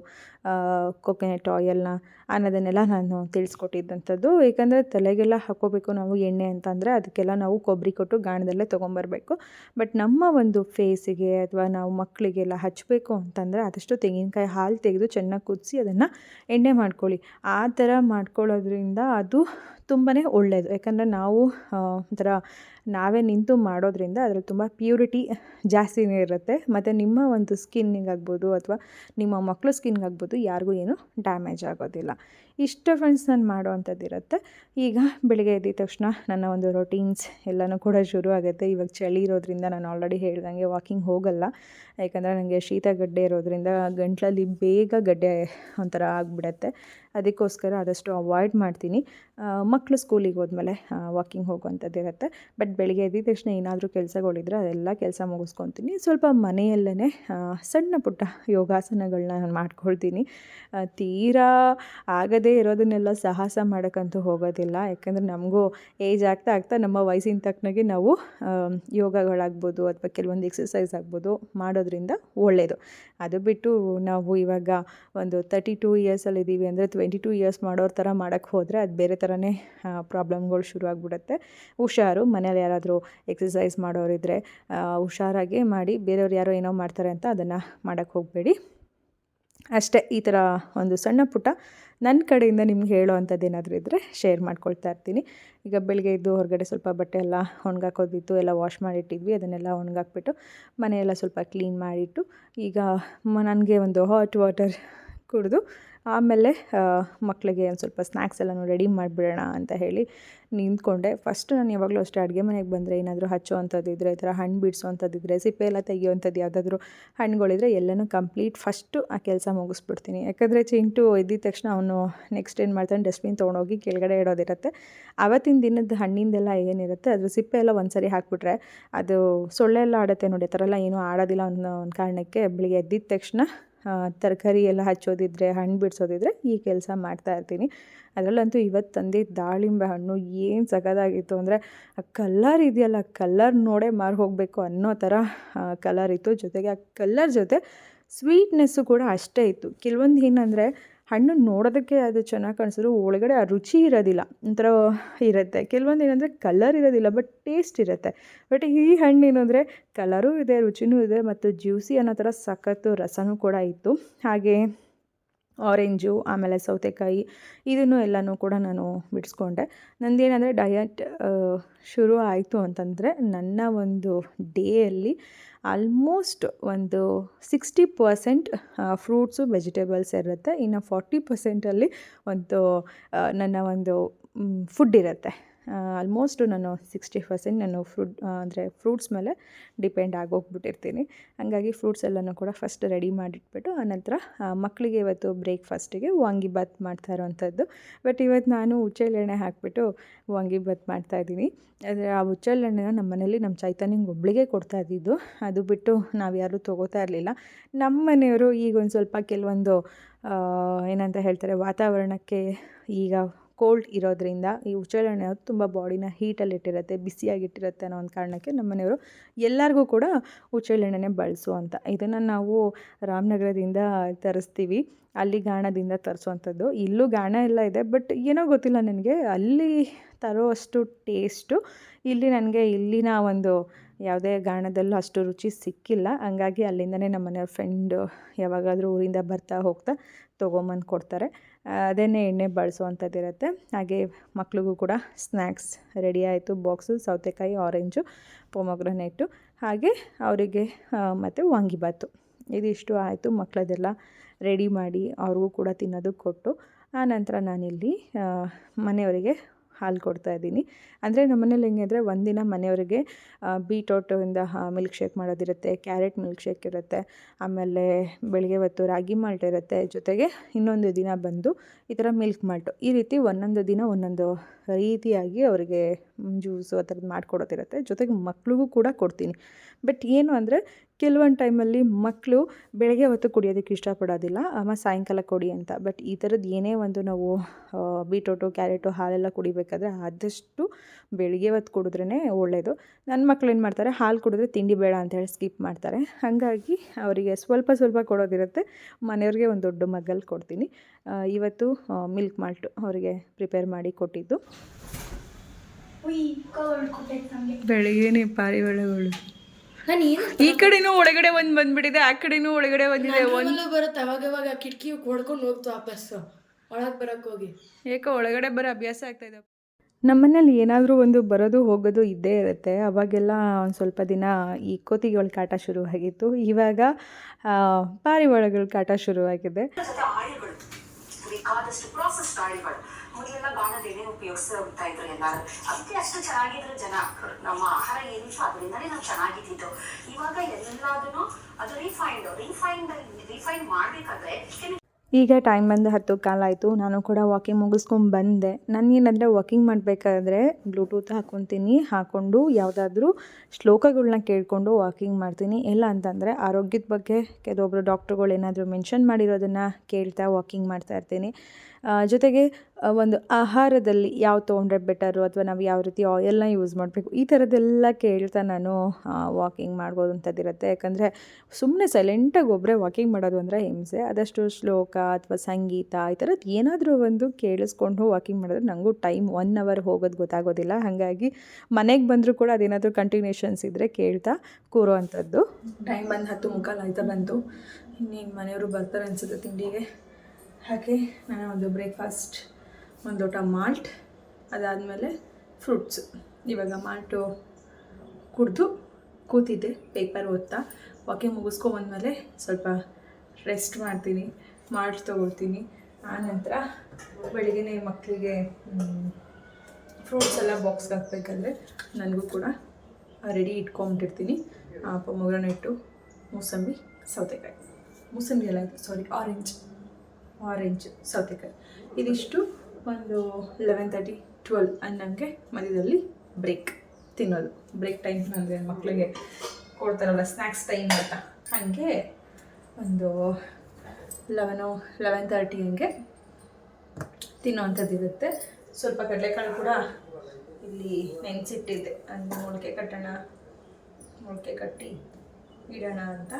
ಕೊಕೊನೆಟ್ ಆಯಿಲ್ನ ಅನ್ನೋದನ್ನೆಲ್ಲ ನಾನು ತಿಳಿಸ್ಕೊಟ್ಟಿದ್ದಂಥದ್ದು. ಏಕೆಂದರೆ ತಲೆಗೆಲ್ಲ ಹಾಕ್ಕೋಬೇಕು ನಾವು ಎಣ್ಣೆ ಅಂತಂದರೆ ಅದಕ್ಕೆಲ್ಲ ನಾವು ಕೊಬ್ಬರಿ ಕೊಟ್ಟು ಗಾಣದಲ್ಲೇ ತೊಗೊಂಬರ್ಬೇಕು. ಬಟ್ ನಮ್ಮ ಒಂದು ಫೇಸಿಗೆ ಅಥವಾ ನಾವು ಮಕ್ಕಳಿಗೆಲ್ಲ ಹಚ್ಚಬೇಕು ಅಂತಂದರೆ ಆದಷ್ಟು ತೆಂಗಿನಕಾಯಿ ಹಾಲು ತೆಗೆದು ಚೆನ್ನಾಗಿ ಕುದಿಸಿ ಅದನ್ನು ಎಣ್ಣೆ ಮಾಡ್ಕೊಳ್ಳಿ. ಆ ಥರ ಮಾಡ್ಕೊಳ್ಳೋದ್ರಿಂದ ಅದು ತುಂಬಾ ಒಳ್ಳೆಯದು ಯಾಕಂದರೆ ನಾವು ಒಂಥರ ನಾವೇ ನಿಂತು ಮಾಡೋದ್ರಿಂದ ಅದರಲ್ಲಿ ತುಂಬ ಪ್ಯೂರಿಟಿ ಜಾಸ್ತಿನೇ ಇರುತ್ತೆ. ಮತ್ತು ನಿಮ್ಮ ಒಂದು ಸ್ಕಿನ್ನಿಗಾಗ್ಬೋದು ಅಥವಾ ನಿಮ್ಮ ಮಕ್ಕಳು ಸ್ಕಿನ್ಗಾಗ್ಬೋದು ಯಾರಿಗೂ ಏನು ಡ್ಯಾಮೇಜ್ ಆಗೋದಿಲ್ಲ. ಇಷ್ಟು ಫ್ರೆಂಡ್ಸ್ ನಾನು ಮಾಡುವಂಥದ್ದು ಇರುತ್ತೆ. ಈಗ ಬೆಳಿಗ್ಗೆ ಎದ್ದ ತಕ್ಷಣ ನನ್ನ ಒಂದು ರೊಟೀನ್ಸ್ ಎಲ್ಲನೂ ಕೂಡ ಶುರು ಆಗುತ್ತೆ. ಇವಾಗ ಚಳಿ ಇರೋದ್ರಿಂದ ನಾನು ಆಲ್ರೆಡಿ ಹೇಳ್ದಂಗೆ ವಾಕಿಂಗ್ ಹೋಗಲ್ಲ. ಯಾಕಂದರೆ ನನಗೆ ಶೀತ ಗಡ್ಡೆ ಇರೋದ್ರಿಂದ ಗಂಟ್ಲಲ್ಲಿ ಬೇಗ ಗಡ್ಡೆ ಒಂಥರ ಆಗಿಬಿಡತ್ತೆ. ಅದಕ್ಕೋಸ್ಕರ ಆದಷ್ಟು ಅವಾಯ್ಡ್ ಮಾಡ್ತೀನಿ. ಮಕ್ಕಳು ಸ್ಕೂಲಿಗೆ ಹೋದ್ಮೇಲೆ ವಾಕಿಂಗ್ ಹೋಗುವಂಥದ್ದು ಇರುತ್ತೆ. ಬಟ್ ಬೆಳಿಗ್ಗೆ ಎದ್ದಿದ ತಕ್ಷಣ ಏನಾದರೂ ಕೆಲಸಗಳಿದ್ರೆ ಅದೆಲ್ಲ ಕೆಲಸ ಮುಗಿಸ್ಕೊತೀನಿ. ಸ್ವಲ್ಪ ಮನೆಯಲ್ಲೇ ಸಣ್ಣ ಪುಟ್ಟ ಯೋಗಾಸನಗಳನ್ನ ನಾನು ಮಾಡ್ಕೊಳ್ತೀನಿ. ತೀರಾ ಆಗದೇ ಇರೋದನ್ನೆಲ್ಲ ಸಾಹಸ ಮಾಡೋಕ್ಕಂತೂ ಹೋಗೋದಿಲ್ಲ. ಯಾಕಂದರೆ ನಮಗೂ ಏಜ್ ಆಗ್ತಾ ಆಗ್ತಾ ನಮ್ಮ ವಯಸ್ಸಿನ ತಕ್ಕನಾಗೆ ನಾವು ಯೋಗಗಳಾಗ್ಬೋದು ಅಥವಾ ಕೆಲವೊಂದು ಎಕ್ಸಸೈಸ್ ಆಗ್ಬೋದು ಮಾಡೋದ್ರಿಂದ ಒಳ್ಳೆಯದು ಅದು ಬಿಟ್ಟು ನಾವು ಇವಾಗ ಒಂದು ತರ್ಟಿ ಟೂ ಇಯರ್ಸಲ್ಲಿ ಇದ್ದೀವಿ ಅಂದರೆ, ಟ್ವೆಂಟಿ ಟೂ ಇಯರ್ಸ್ ಮಾಡೋರ ಥರ ಮಾಡೋಕ್ಕೆ ಹೋದರೆ ಅದು ಬೇರೆ ಥರನೇ ಪ್ರಾಬ್ಲಮ್ಗಳು ಶುರು ಆಗಿಬಿಡುತ್ತೆ ಹುಷಾರು ಮನೇಲಿ ಯಾರಾದರೂ ಎಕ್ಸಸೈಸ್ ಮಾಡೋರಿದ್ದರೆ ಹುಷಾರಾಗಿ ಮಾಡಿ, ಬೇರೆಯವ್ರು ಯಾರೋ ಏನೋ ಮಾಡ್ತಾರೆ ಅಂತ ಅದನ್ನು ಮಾಡೋಕ್ಕೆ ಹೋಗಬೇಡಿ. ಅಷ್ಟೇ, ಈ ಥರ ಒಂದು ಸಣ್ಣ ಪುಟ್ಟ ನನ್ನ ಕಡೆಯಿಂದ ನಿಮ್ಗೆ ಹೇಳೋ ಅಂಥದ್ದು ಏನಾದರೂ ಇದ್ದರೆ ಶೇರ್ ಮಾಡ್ಕೊಳ್ತಾ ಇರ್ತೀನಿ. ಈಗ ಬೆಳಗ್ಗೆ ಇದ್ದು ಹೊರಗಡೆ ಸ್ವಲ್ಪ ಬಟ್ಟೆ ಎಲ್ಲ ಒಣಗಾಕೋದಿತ್ತು, ಎಲ್ಲ ವಾಶ್ ಮಾಡಿಟ್ಟಿದ್ವಿ, ಅದನ್ನೆಲ್ಲ ಒಣಗಾಕ್ಬಿಟ್ಟು ಮನೆಯೆಲ್ಲ ಸ್ವಲ್ಪ ಕ್ಲೀನ್ ಮಾಡಿಟ್ಟು, ಈಗ ನನಗೆ ಒಂದು ಹಾಟ್ ವಾಟರ್ ಕುಡಿದು ಆಮೇಲೆ ಮಕ್ಕಳಿಗೆ ಒಂದು ಸ್ವಲ್ಪ ಸ್ನ್ಯಾಕ್ಸ್ ಎಲ್ಲ ರೆಡಿ ಮಾಡಿಬಿಡೋಣ ಅಂತ ಹೇಳಿ ನಿಂತ್ಕೊಂಡೆ. ಫಸ್ಟ್ ನಾನು ಯಾವಾಗಲೂ ಅಷ್ಟೇ ಅಡುಗೆ ಮನೆಗೆ ಬಂದರೆ ಏನಾದರೂ ಹಚ್ಚೋ ಅಂಥದ್ದು ಇದ್ದರೆ ಈ ಥರ ಹಣ್ಣು ಬಿಡಿಸೋ ಇದ್ದರೆ ಸಿಪ್ಪೆ ಎಲ್ಲ ತೆಗಿಯೋವಂಥದ್ದು ಯಾವುದಾದ್ರೂ ಹಣ್ಣುಗಳಿದ್ರೆ ಎಲ್ಲನೂ ಕಂಪ್ಲೀಟ್ ಫಸ್ಟು ಆ ಕೆಲಸ ಮುಗಿಸ್ಬಿಡ್ತೀನಿ. ಯಾಕಂದರೆ ಚಿಂಟು ಎದ್ದಿದ ತಕ್ಷಣ ಅವನು ನೆಕ್ಸ್ಟ್ ಏನು ಮಾಡ್ತಾನೆ ಡಸ್ಟ್ಬಿನ್ ತೊಗೊಂಡೋಗಿ ಕೆಳಗಡೆ ಇಡೋದಿರುತ್ತೆ. ಆವತ್ತಿನ ದಿನದ ಹಣ್ಣಿಂದೆಲ್ಲ ಏನಿರುತ್ತೆ, ಅದ್ರ ಸಿಪ್ಪೆ ಎಲ್ಲ ಒಂದು ಸರಿ ಹಾಕಿಬಿಟ್ರೆ ಅದು ಸೊಳ್ಳೆ ಎಲ್ಲ ಆಡುತ್ತೆ ನೋಡಿ ಆ ಥರ ಎಲ್ಲ ಏನೂ ಆಡೋದಿಲ್ಲ ಅನ್ನೋ ಒಂದು ಕಾರಣಕ್ಕೆ ಬೆಳಿಗ್ಗೆ ಎದ್ದಿದ ತಕ್ಷಣ ತರಕಾರಿ ಎಲ್ಲ ಹಚ್ಚೋದಿದ್ರೆ, ಹಣ್ಣು ಬಿಡಿಸೋದಿದ್ರೆ ಈ ಕೆಲಸ ಮಾಡ್ತಾ ಇರ್ತೀನಿ. ಅದರಲ್ಲಂತೂ ಇವತ್ತು ತಂದೆ ದಾಳಿಂಬೆ ಹಣ್ಣು ಏನು ಸಗದಾಗಿತ್ತು ಅಂದರೆ, ಆ ಕಲ್ಲರ್ ಇದೆಯಲ್ಲ ಕಲ್ಲರ್ ನೋಡೇ ಮಾರು ಹೋಗಬೇಕು ಅನ್ನೋ ಥರ ಕಲರ್ ಇತ್ತು. ಜೊತೆಗೆ ಆ ಕಲ್ಲರ್ ಜೊತೆ ಸ್ವೀಟ್ನೆಸ್ಸು ಕೂಡ ಅಷ್ಟೇ ಇತ್ತು. ಕೆಲವೊಂದು ಏನಂದರೆ ಹಣ್ಣು ನೋಡೋದಕ್ಕೆ ಅದು ಚೆನ್ನಾಗಿ ಕಾಣಿಸಿದ್ರು. ಒಳಗಡೆ ಆ ರುಚಿ ಇರೋದಿಲ್ಲ. ಒಂಥರ ಇರುತ್ತೆ. ಕೆಲವೊಂದು ಏನಂದರೆ ಕಲರ್ ಇರೋದಿಲ್ಲ ಬಟ್ ಟೇಸ್ಟ್ ಇರುತ್ತೆ. ಬಟ್ ಈ ಹಣ್ಣು ಏನಂದರೆ ಕಲರೂ ಇದೆ, ರುಚಿನೂ ಇದೆ, ಮತ್ತು ಜ್ಯೂಸಿ ಅನ್ನೋ ಥರ ಸಖತ್ತು ರಸನೂ ಕೂಡ ಇತ್ತು. ಹಾಗೆ ಆರೆಂಜು ಆಮೇಲೆ ಸೌತೆಕಾಯಿ, ಇದನ್ನು ಎಲ್ಲನೂ ಕೂಡ ನಾನು ಬಿಡಿಸ್ಕೊಂಡೆ. ನಂದೇನಂದರೆ ಡಯಟ್ ಶುರು ಆಯಿತು ಅಂತಂದರೆ ನನ್ನ ಒಂದು ಡೇಯಲ್ಲಿ ಆಲ್ಮೋಸ್ಟ್ ಒಂದು ಸಿಕ್ಸ್ಟಿ ಪರ್ಸೆಂಟ್ ಫ್ರೂಟ್ಸು ವೆಜಿಟೇಬಲ್ಸ್ ಇರುತ್ತೆ. ಇನ್ನು ಫಾರ್ಟಿ ಪರ್ಸೆಂಟಲ್ಲಿ ಒಂದು ನನ್ನ ಒಂದು ಫುಡ್ ಇರುತ್ತೆ. ಆಲ್ಮೋಸ್ಟ್ ನಾನು ಸಿಕ್ಸ್ಟಿ ಪರ್ಸೆಂಟ್ ನಾನು ಫ್ರೂಟ್ ಅಂದರೆ ಫ್ರೂಟ್ಸ್ ಮೇಲೆ ಡಿಪೆಂಡ್ ಆಗೋಗ್ಬಿಟ್ಟಿರ್ತೀನಿ. ಹಾಗಾಗಿ ಫ್ರೂಟ್ಸ್ ಎಲ್ಲನೂ ಕೂಡ ಫಸ್ಟ್ ರೆಡಿ ಮಾಡಿಟ್ಬಿಟ್ಟು ಆನಂತರ ಮಕ್ಕಳಿಗೆ ಇವತ್ತು ಬ್ರೇಕ್ಫಾಸ್ಟಿಗೆ ವಾಂಗಿಬಾತ್ ಮಾಡ್ತಾ ಇರೋವಂಥದ್ದು. ಬಟ್ ಇವತ್ತು ನಾನು ಹುಚ್ಚೆಳ್ಳೆಣ್ಣೆ ಹಾಕಿಬಿಟ್ಟು ವಾಂಗಿಬಾತ್ ಮಾಡ್ತಾಯಿದ್ದೀನಿ ಆದರೆ ಆ ಹುಚ್ಚೆಳ್ಳೆಣ್ಣೆನ ನಮ್ಮ ಮನೇಲಿ ನಮ್ಮ ಚೈತನ್ಯಂಗೆ ಒಬ್ಳಿಗೆ ಕೊಡ್ತಾ ಇದ್ದಿದ್ದು. ಅದು ಬಿಟ್ಟು ನಾವು ಯಾರೂ ತೊಗೋತಾ ಇರಲಿಲ್ಲ. ನಮ್ಮ ಮನೆಯವರು ಈಗ ಒಂದು ಸ್ವಲ್ಪ ಕೆಲವೊಂದು ಏನಂತ ಹೇಳ್ತಾರೆ, ವಾತಾವರಣಕ್ಕೆ ಈಗ ಕೋಲ್ಡ್ ಇರೋದ್ರಿಂದ ಈ ಹುಚ್ಚೆಳ್ಳೆಣ್ಣೆ ಅದು ತುಂಬ ಬಾಡಿನ ಹೀಟಲ್ಲಿ ಇಟ್ಟಿರುತ್ತೆ ಬಿಸಿಯಾಗಿಟ್ಟಿರುತ್ತೆ ಅನ್ನೋ ಒಂದು ಕಾರಣಕ್ಕೆ ನಮ್ಮ ಮನೆಯವರು ಎಲ್ಲರಿಗೂ ಕೂಡ ಹುಚ್ಚೆಳ್ಳೆಣ್ಣೆನೇ ಬಳಸು ಅಂತ ಇದನ್ನು ನಾವು ರಾಮನಗರದಿಂದ ತರಿಸ್ತೀವಿ, ಅಲ್ಲಿ ಗಾಣದಿಂದ ತರಿಸುವಂಥದ್ದು. ಇಲ್ಲೂ ಗಾಣ ಎಲ್ಲ ಇದೆ ಬಟ್ ಏನೋ ಗೊತ್ತಿಲ್ಲ ನನಗೆ, ಅಲ್ಲಿ ತರೋ ಅಷ್ಟು ಟೇಸ್ಟು ಇಲ್ಲಿ ನನಗೆ ಇಲ್ಲಿನ ಒಂದು ಯಾವುದೇ ಗಾಣದಲ್ಲೂ ಅಷ್ಟು ರುಚಿ ಸಿಕ್ಕಿಲ್ಲ. ಹಂಗಾಗಿ ಅಲ್ಲಿಂದನೇ ನಮ್ಮ ಮನೆಯವ್ರ ಫ್ರೆಂಡು ಯಾವಾಗಾದರೂ ಊರಿಂದ ಬರ್ತಾ ಹೋಗ್ತಾ ತೊಗೊಂಬಂದು ಕೊಡ್ತಾರೆ. ಆ, ಅದನ್ನೇ ಎಣ್ಣೆ ಬಳಸುವಂಥದ್ದು ಇರುತ್ತೆ. ಹಾಗೆ ಮಕ್ಳಿಗೂ ಕೂಡ ಸ್ನ್ಯಾಕ್ಸ್ ರೆಡಿ ಆಯಿತು. ಬಾಕ್ಸು ಸೌತೆಕಾಯಿ ಆರೆಂಜು ಪೊಮೊಗ್ರನೇಟು. ಹಾಗೆ ಅವರಿಗೆ ಮತ್ತು ವಾಂಗಿಬಾತು ಇದಿಷ್ಟು ಆಯಿತು. ಮಕ್ಕಳದೆಲ್ಲ ರೆಡಿ ಮಾಡಿ ಅವ್ರಿಗೂ ಕೂಡ ತಿನ್ನೋದಕ್ಕೆ ಕೊಟ್ಟು ಆನಂತರ ನಾನಿಲ್ಲಿ ಆ, ಮನೆಯವರಿಗೆ ಹಾಲು ಕೊಡ್ತಾ ಇದ್ದೀನಿ. ಅಂದರೆ ನಮ್ಮ ಮನೇಲಿ ಹೆಂಗೆ ಅಂದರೆ ಒಂದಿನ ಮನೆಯವರಿಗೆ ಬೀಟ್ರೋಟಿಂದ ಮಿಲ್ಕ್ ಶೇಕ್ ಮಾಡೋದಿರುತ್ತೆ, ಕ್ಯಾರೆಟ್ ಮಿಲ್ಕ್ ಶೇಕ್ ಇರುತ್ತೆ, ಆಮೇಲೆ ಬೆಳಗ್ಗೆ ಹೊತ್ತು ರಾಗಿ ಮಾಲ್ಟ್ ಇರುತ್ತೆ, ಜೊತೆಗೆ ಇನ್ನೊಂದು ದಿನ ಬಂದು ಈ ಥರ ಮಿಲ್ಕ್ ಮಾಲ್ಟು. ಈ ರೀತಿ ಒಂದೊಂದು ದಿನ ಒಂದೊಂದು ರೀತಿಯಾಗಿ ಅವರಿಗೆ ಜ್ಯೂಸು ಆ ಥರದ್ದು ಮಾಡಿಕೊಡೋದಿರುತ್ತೆ. ಜೊತೆಗೆ ಮಕ್ಳಿಗೂ ಕೂಡ ಕೊಡ್ತೀನಿ. ಬಟ್ ಏನು ಅಂದರೆ ಕೆಲವೊಂದು ಟೈಮಲ್ಲಿ ಮಕ್ಕಳು ಬೆಳಗ್ಗೆ ಹೊತ್ತು ಕುಡಿಯೋದಕ್ಕೆ ಇಷ್ಟಪಡೋದಿಲ್ಲ, ಅಮ್ಮ ಸಾಯಂಕಾಲ ಕೊಡಿ ಅಂತ. ಬಟ್ ಈ ಥರದ್ದು ಏನೇ ಒಂದು ನಾವು ಬೀಟ್ರೋಟು, ಕ್ಯಾರೆಟು ಹಾಲೆಲ್ಲ ಕುಡಿಬೇಕಾದ್ರೆ ಆದಷ್ಟು ಬೆಳಗ್ಗೆ ಹೊತ್ತು ಕುಡಿದ್ರೇ ಒಳ್ಳೆಯದು ನನ್ನ ಮಕ್ಕಳು ಏನು ಮಾಡ್ತಾರೆ, ಹಾಲು ಕುಡಿದ್ರೆ ತಿಂಡಿ ಬೇಡ ಅಂತ ಹೇಳಿ ಸ್ಕಿಪ್ ಮಾಡ್ತಾರೆ. ಹಾಗಾಗಿ ಅವರಿಗೆ ಸ್ವಲ್ಪ ಸ್ವಲ್ಪ ಕೊಡೋದಿರುತ್ತೆ. ಮನೆಯವ್ರಿಗೆ ಒಂದು ದೊಡ್ಡ ಮಗ್ಗಲ್ಲಿ ಕೊಡ್ತೀನಿ. ಇವತ್ತು ಮಿಲ್ಕ್ ಮಾಲ್ಟ್ ಅವರಿಗೆ ಪ್ರಿಪೇರ್ ಮಾಡಿ ಕೊಟ್ಟಿದ್ದು. ಬೆಳಿಗ್ಗೆನೆ ಪಾರಿವಾಳಗಳು ಈ ಕಡೆನೂ ಒಳಗಡೆ ಒಂದು ಬಂದ್ಬಿಟ್ಟಿದೆ ಆ ಕಡೆನೂ ಒಳಗಡೆ ಬಂದಿದೆ ಒಂದು ಬರುತ್ತೆ ಅವಾಗ ಅವಾಗ ಕಿಟಕಿ ಹೊಡ್ಕೊಂಡು ಹೋಗ್ತು ವಾಪಸ್ ಒಳಗೆ ಬರಕ್ಕೆ ಹೋಗಿ. ಏಕೋ ಒಳಗಡೆ ಬರೋ ಅಭ್ಯಾಸ ಆಗ್ತಾ ಇದೆ. ನಮ್ಮನೇಲಿ ಏನಾದರೂ ಒಂದು ಬರೋದು ಹೋಗೋದು ಇದ್ದೇ ಇರುತ್ತೆ. ಅವಾಗೆಲ್ಲ ಒಂದು ಸ್ವಲ್ಪ ದಿನ ಈ ಕೋತಿಗಳ ಕಾಟ ಶುರುವಾಗಿತ್ತು ಇವಾಗ ಪಾರಿವಾಳಗಳ ಕಾಟ ಶುರುವಾಗಿದೆ ಬೇಕಾದಷ್ಟು ಪ್ರಾಸೆಸ್ ಗಾಳಿಗಳು ಮೊದಲೆಲ್ಲ ಬಾಣದೇನೆ ಉಪಯೋಗಿಸ್ತಾ ಹೋಗ್ತಾ ಇದ್ರು ಎಲ್ಲಾರು. ಅದಕ್ಕೆ ಅಷ್ಟು ಚೆನ್ನಾಗಿದ್ರು ಜನ. ನಮ್ಮ ಆಹಾರ ಏನಿತ್ತು ಅದರಿಂದನೇ ನಾವು ಚೆನ್ನಾಗಿದ್ದಿದ್ದು. ಇವಾಗ ಎಲ್ಲದನ್ನು ಅದು ರಿಫೈನ್ಡ್ ರಿಫೈನ್ಡ್ ರಿಫೈನ್ ಮಾಡ್ಬೇಕಾದ್ರೆ ಈಗ ಟೈಮ್ ಬಂದು ಹತ್ತು ಕಾಲ ಆಯಿತು. ನಾನು ಕೂಡ ವಾಕಿಂಗ್ ಮುಗಿಸ್ಕೊಂಡು ಬಂದೆ. ನಾನೇನಂದರೆ ವಾಕಿಂಗ್ ಮಾಡಬೇಕಾದ್ರೆ ಬ್ಲೂಟೂತ್ ಹಾಕ್ಕೊತೀನಿ ಹಾಕ್ಕೊಂಡು ಯಾವುದಾದ್ರೂ ಶ್ಲೋಕಗಳನ್ನ ಕೇಳಿಕೊಂಡು ವಾಕಿಂಗ್ ಮಾಡ್ತೀನಿ. ಇಲ್ಲ ಅಂತಂದರೆ ಆರೋಗ್ಯದ ಬಗ್ಗೆ ಕೆಲವೊಬ್ಬರು ಡಾಕ್ಟ್ರುಗಳು ಏನಾದರೂ ಮೆನ್ಷನ್ ಮಾಡಿರೋದನ್ನು ಕೇಳ್ತಾ ವಾಕಿಂಗ್ ಮಾಡ್ತಾ ಇರ್ತೀನಿ. ಜೊತೆಗೆ ಒಂದು ಆಹಾರದಲ್ಲಿ ಯಾವ ತೊಗೊಂಡ್ರೆ ಬೆಟರು ಅಥವಾ ನಾವು ಯಾವ ರೀತಿ ಆಯಿಲ್ನ ಯೂಸ್ ಮಾಡಬೇಕು, ಈ ಥರದ್ದೆಲ್ಲ ಕೇಳ್ತಾ ನಾನು ವಾಕಿಂಗ್ ಮಾಡ್ಬೋದು ಅಂಥದ್ದಿರುತ್ತೆ ಯಾಕಂದರೆ ಸುಮ್ಮನೆ ಸೈಲೆಂಟಾಗಿ ಒಬ್ಬರೇ ವಾಕಿಂಗ್ ಮಾಡೋದು ಅಂದರೆ ಹಿಂಸೆ. ಆದಷ್ಟು ಶ್ಲೋಕ ಅಥವಾ ಸಂಗೀತ, ಈ ಥರದ್ದು ಏನಾದರೂ ಒಂದು ಕೇಳಿಸ್ಕೊಂಡು ವಾಕಿಂಗ್ ಮಾಡಿದ್ರೆ ನನಗೂ ಟೈಮ್ ಒನ್ ಅವರ್ ಹೋಗೋದು ಗೊತ್ತಾಗೋದಿಲ್ಲ. ಹಾಗಾಗಿ, ಮನೆಗೆ ಬಂದರೂ ಕೂಡ ಅದೇನಾದರೂ ಕಂಟಿನ್ಯೂಷನ್ಸ್ ಇದ್ದರೆ ಕೇಳ್ತಾ ಕೂರೋ ಅಂಥದ್ದು. ಟೈಮ್ ಬಂದು ಹತ್ತು ಮುಕ್ಕಾಲು ಆಯ್ತಾ ಬಂತು. ಇನ್ನೇನು ಮನೆಯವರು ಬರ್ತಾರೆ ಅನಿಸುತ್ತೆ ತಿಂಡಿಗೆ. ಹಾಗೆ ನಾನು ಒಂದು ಬ್ರೇಕ್ಫಾಸ್ಟ್ ಒಂದು ಲೋಟ ಮಾಲ್ಟ್ ಅದಾದಮೇಲೆ ಫ್ರೂಟ್ಸ್ ಇವಾಗ ಮಾಲ್ಟು ಕುಡಿದು ಕೂತಿದ್ದೆ ಪೇಪರ್ ಓದ್ತಾ. ವಾಕಿಂಗ್ ಮುಗಿಸ್ಕೊಂಬಂದ್ಮೇಲೆ ಸ್ವಲ್ಪ ರೆಸ್ಟ್ ಮಾಡ್ತೀನಿ ಮಾಲ್ಟ್ ತೊಗೊಳ್ತೀನಿ. ಆನಂತರ ಬೆಳಿಗ್ಗೆ ಮಕ್ಕಳಿಗೆ ಫ್ರೂಟ್ಸ್ ಎಲ್ಲ ಬಾಕ್ಸ್ಗೆ ಹಾಕ್ಬೇಕಂದ್ರೆ ನನಗೂ ಕೂಡ ರೆಡಿ ಇಟ್ಕೊಂಬಿಟ್ಟಿರ್ತೀನಿ ಇಟ್ಟು ಮೂಸಂಬಿ, ಸೌತೆಕಾಯಿ. ಮೂಸಂಬಿ ಎಲ್ಲ ಸಾರಿ ಆರೆಂಜ್ ಆರೆಂಜ್ ಸೌತೆಕಾಯಿ. ಇದಿಷ್ಟು ಒಂದು ಲೆವೆನ್ ತರ್ಟಿ ಟ್ವೆಲ್ ಅನ್ನಂಗೆ ಮಧ್ಯದಲ್ಲಿ ಬ್ರೇಕ್ ತಿನ್ನೋದು. ಬ್ರೇಕ್ ಟೈಮ್ ಅಂದರೆ ಮಕ್ಕಳಿಗೆ ಕೊಡ್ತಾರಲ್ಲ ಸ್ನ್ಯಾಕ್ಸ್ ಟೈಮ್ ಅಂತ. ಹಾಗೆ ಒಂದು ಲೆವೆನು ಲೆವೆನ್ ತರ್ಟಿ ಹಂಗೆ ತಿನ್ನೋವಂಥದ್ದು ಇರುತ್ತೆ. ಸ್ವಲ್ಪ ಕಡಲೆಕಾಳು ಕೂಡ ಇಲ್ಲಿ ನೆನೆಸಿಟ್ಟಿದ್ದೆ. ಅಂದರೆ ಮೊಳಕೆ ಕಟ್ಟೋಣ, ಮೊಳಕೆ ಕಟ್ಟಿ ಇಡೋಣ ಅಂತ.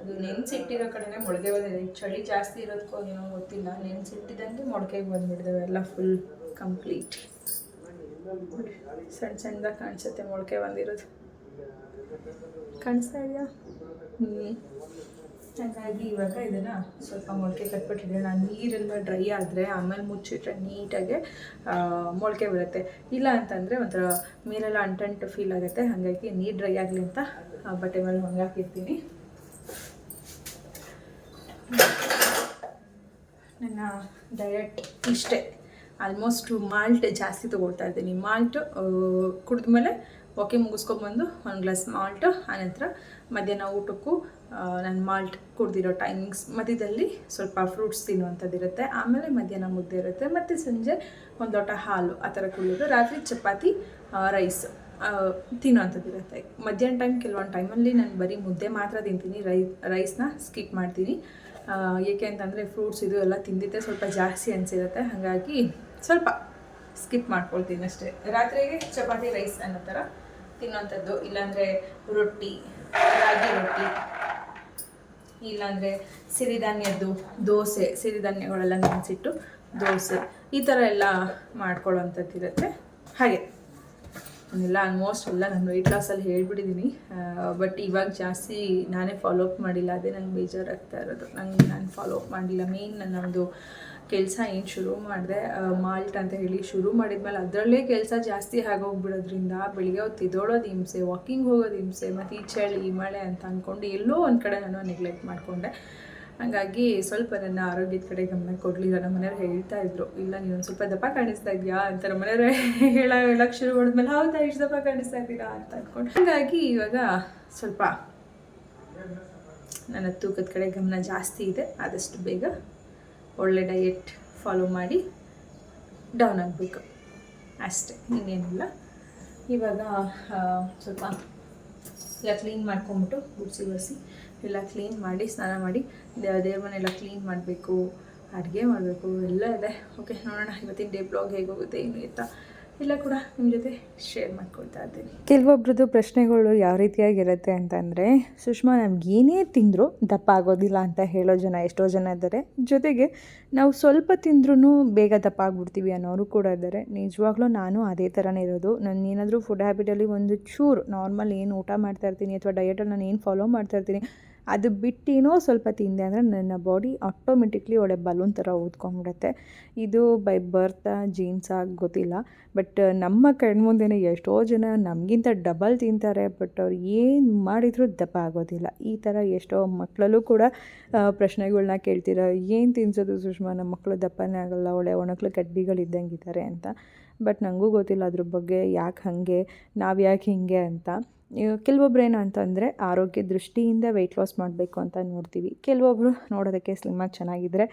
ಅದು ನೆನ್ಸಿಟ್ಟಿರೋ ಕಡೆನೇ ಮೊಳಕೆ ಬಂದಿದೆ. ಚಳಿ ಜಾಸ್ತಿ ಇರೋದಕ್ಕೋ ಏನೋ ಗೊತ್ತಿಲ್ಲ. ನೆನೆಸಿಟ್ಟಿದ್ದಂಗೆ ಮೊಳಕೆಗೆ ಬಂದ್ಬಿಡ್ತವೆ ಎಲ್ಲ ಫುಲ್ ಕಂಪ್ಲೀಟ್ ಸಣ್ಣ ಸಣ್ಣದಾಗಿ ಕಾಣಿಸುತ್ತೆ ಮೊಳಕೆ ಬಂದಿರೋದು. ಕಾಣಿಸ್ತಾ ಇದೆಯಾ? ಹ್ಞೂ ಹಾಗಾಗಿ ಇವಾಗ ಇದನ್ನು ಸ್ವಲ್ಪ ಮೊಳಕೆ ಕಟ್ಬಿಟ್ಟಿಡೋಣ. ನೀರೆಲ್ಲ ಡ್ರೈ ಆದರೆ ಆಮೇಲೆ ಮುಚ್ಚಿಟ್ರೆ ನೀಟಾಗೆ ಮೊಳಕೆ ಬರುತ್ತೆ. ಇಲ್ಲ ಅಂತಂದರೆ ಒಂಥರ ಮೇಲೆಲ್ಲ ಅಂಟಂಟು ಫೀಲ್ ಆಗುತ್ತೆ. ಹಾಗಾಗಿ ನೀರು ಡ್ರೈ ಆಗಲಿ ಅಂತ ಬಟ್ಟೆ ಮೇಲೆ ಒಣಗಾಕಿರ್ತೀನಿ ನನ್ನ ಡಯಟ್ ಇಷ್ಟೇ. ಆಲ್ಮೋಸ್ಟ್ ಮಾಲ್ಟ್ ಜಾಸ್ತಿ ತೊಗೊಳ್ತಾ ಇದ್ದೀನಿ. ಮಾಲ್ಟ್ ಕುಡಿದ್ಮೇಲೆ ವಾಕಿಂಗ್ ಮುಗಿಸ್ಕೊಂಬಂದು ಒಂದು ಗ್ಲಾಸ್ ಮಾಲ್ಟ್ ಆನಂತರ ಮಧ್ಯಾಹ್ನ ಊಟಕ್ಕೂ ನಾನು ಮಾಲ್ಟ್ ಕುಡ್ದಿರೋ ಟೈಮಿಂಗ್ಸ್ ಮಧ್ಯದಲ್ಲಿ ಸ್ವಲ್ಪ ಫ್ರೂಟ್ಸ್ ತಿನ್ನುವಂಥದ್ದು ಇರುತ್ತೆ. ಆಮೇಲೆ ಮಧ್ಯಾಹ್ನ ಮುದ್ದೆ ಇರುತ್ತೆ. ಮತ್ತು ಸಂಜೆ ಒಂದು ಲೋಟ ಹಾಲು ಆ ಥರ ಕುಡಿಯೋದು. ರಾತ್ರಿ ಚಪಾತಿ ರೈಸ್ ತಿನ್ನುವಂಥದ್ದು ಇರುತ್ತೆ. ಮಧ್ಯಾಹ್ನ ಟೈಮ್ ಕೆಲವೊಂದು ಟೈಮಲ್ಲಿ ನಾನು ಬರೀ ಮುದ್ದೆ ಮಾತ್ರ ತಿಂತೀನಿ. ರೈ ರೈಸ್ನ ಸ್ಕಿಪ್ ಮಾಡ್ತೀನಿ. ಏಕೆ ಅಂತಂದರೆ ಫ್ರೂಟ್ಸ್ ಇದು ಎಲ್ಲ ತಿಂದಿದ್ದೆ, ಸ್ವಲ್ಪ ಜಾಸ್ತಿ ಅನಿಸಿರುತ್ತೆ. ಹಾಗಾಗಿ ಸ್ವಲ್ಪ ಸ್ಕಿಪ್ ಮಾಡ್ಕೊಳ್ತೀನಿ ಅಷ್ಟೇ. ರಾತ್ರಿಗೆ ಚಪಾತಿ ರೈಸ್ ಅನ್ನೋ ಥರ ತಿನ್ನೋಂಥದ್ದು. ಇಲ್ಲಾಂದರೆ ರೊಟ್ಟಿ, ರಾಗಿ ರೊಟ್ಟಿ, ಇಲ್ಲಾಂದರೆ ಸಿರಿಧಾನ್ಯದ್ದು ದೋಸೆ, ಸಿರಿಧಾನ್ಯಗಳೆಲ್ಲ ನೆನೆಸಿಟ್ಟು ದೋಸೆ, ಈ ಥರ ಎಲ್ಲ ಮಾಡ್ಕೊಳ್ಳೋವಂಥದ್ದು ಇರುತ್ತೆ ಹಾಗೆ. ಎಲ್ಲ ಆಲ್ಮೋಸ್ಟ್ ಎಲ್ಲ ನಾನು ವೆಯ್ಟ್ ಲಾಸಲ್ಲಿ ಹೇಳ್ಬಿಟ್ಟಿದ್ದೀನಿ ಬಟ್ ಇವಾಗ ಜಾಸ್ತಿ ನಾನೇ ಫಾಲೋ ಅಪ್ ಮಾಡಿಲ್ಲ. ಅದೇ ನಂಗೆ ಬೇಜಾರಾಗ್ತಾ ಇರೋದು. ನಂಗೆ ನಾನು ಫಾಲೋ ಅಪ್ ಮಾಡಿಲ್ಲ ಮೇನ್ ಒಂದು ಕೆಲಸ ಏನು ಶುರು ಮಾಡಿದೆ ಮಾಲ್ಟ್ ಅಂತ ಹೇಳಿ ಶುರು ಮಾಡಿದ್ಮೇಲೆ ಅದರಲ್ಲೇ ಕೆಲಸ ಜಾಸ್ತಿ ಆಗೋಗ್ಬಿಡೋದ್ರಿಂದ ಬೆಳಿಗ್ಗೆ ಹೊತ್ತು ಇದೋಳೋದು ಹಿಂಸೆ ವಾಕಿಂಗ್ ಹೋಗೋದು ಹಿಂಸೆ, ಮತ್ತು ಈ ಚಳಿ, ಈ ಮಳೆ ಅಂತ ಅಂದ್ಕೊಂಡು ಎಲ್ಲೋ ಒಂದು ಕಡೆ ನಾನು ನೆಗ್ಲೆಕ್ಟ್ ಮಾಡಿಕೊಂಡೆ. ಹಾಗಾಗಿ ಸ್ವಲ್ಪ ನನ್ನ ಆರೋಗ್ಯದ ಕಡೆ ಗಮನ ಕೊಡಲಿಲ್ಲ ನಮ್ಮ ಮನೆಯವ್ರು ಹೇಳ್ತಾ ಇದ್ರು. ಇಲ್ಲ, ನೀನು ಸ್ವಲ್ಪ ದಪ್ಪ ಕಾಣಿಸ್ತಾ ಇದೆಯಾ ಅಂತ ನಮ್ಮ ಮನೆಯವ್ರು ಹೇಳ ಹೇಳಕ್ಕೆ ಶುರು ಮಾಡಿದ್ಮೇಲೆ ಹೌದಾ ಇಷ್ಟು ದಪ್ಪ ಕಾಣಿಸ್ತಾ ಇದ್ದೀರಾ ಅಂತ ಅಂದ್ಕೊಂಡು. ಹಾಗಾಗಿ ಇವಾಗ ಸ್ವಲ್ಪ ನನ್ನ ತೂಕದ ಕಡೆ ಗಮನ ಜಾಸ್ತಿ ಇದೆ. ಆದಷ್ಟು ಬೇಗ ಒಳ್ಳೆ ಡಯೆಟ್ ಫಾಲೋ ಮಾಡಿ ಡೌನ್ ಆಗಬೇಕು. ಅಷ್ಟೇ, ಇನ್ನೇನಿಲ್ಲ. ಇವಾಗ ಸ್ವಲ್ಪ ಎಲ್ಲ ಕ್ಲೀನ್ ಮಾಡ್ಕೊಂಬಿಟ್ಟು ಗುಡಿಸಿ ಒರೆಸಿ ಎಲ್ಲ ಕ್ಲೀನ್ ಮಾಡಿ, ಸ್ನಾನ ಮಾಡಿ ದೇವ ದೇವ್ರ ಮನೆಯೆಲ್ಲ ಕ್ಲೀನ್ ಮಾಡಬೇಕು, ಅಡುಗೆ ಮಾಡಬೇಕು, ಎಲ್ಲ ಇದೆ. ಓಕೆ ನೋಡೋಣ, ಇವತ್ತಿನ ಡೇ ಬ್ಲಾಗ್ ಹೇಗೋಗುತ್ತೆ ಏನು ಇತ್ತ, ಎಲ್ಲ ಕೂಡ ನಿಮ್ಮ ಜೊತೆ ಶೇರ್ ಮಾಡ್ಕೊಳ್ತಾ ಇದ್ದೀನಿ. ಕೆಲವೊಬ್ರದ್ದು ಪ್ರಶ್ನೆಗಳು ಯಾವ ರೀತಿಯಾಗಿರುತ್ತೆ ಅಂತಂದರೆ, ಸುಷ್ಮಾ ನಮ್ಗೆ ಏನೇ ತಿಂದರೂ ದಪ್ಪ ಆಗೋದಿಲ್ಲ ಅಂತ ಹೇಳೋ ಜನ, ಎಷ್ಟೋ ಜನ ಇದ್ದಾರೆ. ಜೊತೆಗೆ ನಾವು ಸ್ವಲ್ಪ ತಿಂದ್ರೂ ಬೇಗ ದಪ್ಪ ಆಗ್ಬಿಡ್ತೀವಿ ಅನ್ನೋರು ಕೂಡ ಇದ್ದಾರೆ. ನಿಜವಾಗ್ಲೂ ನಾನು ಅದೇ ಥರನೇ ಇರೋದು. ನಾನು ಏನಾದರೂ ಫುಡ್ ಹ್ಯಾಬಿಟಲ್ಲಿ ಒಂದು ಚೂರು ನಾರ್ಮಲ್ ಏನು ಊಟ ಮಾಡ್ತಾ ಇರ್ತೀನಿ, ಅಥವಾ ಡಯಟಲ್ಲಿ ನಾನು ಏನು ಫಾಲೋ ಮಾಡ್ತಾ ಇರ್ತೀನಿ ಅದು ಬಿಟ್ಟಿನೋ ಸ್ವಲ್ಪ ತಿಂದೆ ಅಂದರೆ ನನ್ನ ಬಾಡಿ ಆಟೋಮೆಟಿಕ್ಲಿ ಒಳ್ಳೆ ಬಲೂನ್ ಥರ ಊದ್ಕೊಂಡ್ಬಿಡುತ್ತೆ. ಇದು ಬೈ ಬರ್ತಾ ಆಗಿ ಗೊತ್ತಿಲ್ಲ. ಬಟ್ ನಮ್ಮ ಕಣ್ಮುಂದೆನೇ ಎಷ್ಟೋ ಜನ ನಮಗಿಂತ ಡಬಲ್ ತಿಂತಾರೆ, ಬಟ್ ಅವ್ರು ಏನು ಮಾಡಿದರೂ ದಪ್ಪ ಆಗೋದಿಲ್ಲ. ಈ ಥರ ಎಷ್ಟೋ ಮಕ್ಕಳಲ್ಲೂ ಕೂಡ ಪ್ರಶ್ನೆಗಳನ್ನ ಪ್ರಶ್ನೆಗಳ್ನ ಕೇಳ್ತೀರ, ಏನು ತಿನ್ಸೋದು ಸುಷ್ಮಾ, ನಮ್ಮ ಮಕ್ಕಳು ದಪ್ಪನೇ ಆಗಲ್ಲ, ಒಳ್ಳೆ ಒಣಕ್ಲು ಇದ್ದಂಗಿದ್ದಾರೆ ಅಂತ. ಬಟ್ ನನಗೂ ಗೊತ್ತಿಲ್ಲ ಅದ್ರ ಬಗ್ಗೆ, ಯಾಕೆ ಹಾಗೆ, ನಾವು ಯಾಕೆ ಹಿಂಗೆ ಅಂತ. ಕೆಲವೊಬ್ರು ಏನು ಅಂತಂದರೆ, ಆರೋಗ್ಯ ದೃಷ್ಟಿಯಿಂದ ವೆಯ್ಟ್ ಲಾಸ್ ಮಾಡಬೇಕು ಅಂತ ನೋಡ್ತೀವಿ. ಕೆಲವೊಬ್ಬರು ನೋಡೋದಕ್ಕೆ ಸ್ಲಿಮ್ಮಾಗಿ ಚೆನ್ನಾಗಿದ್ದರೆ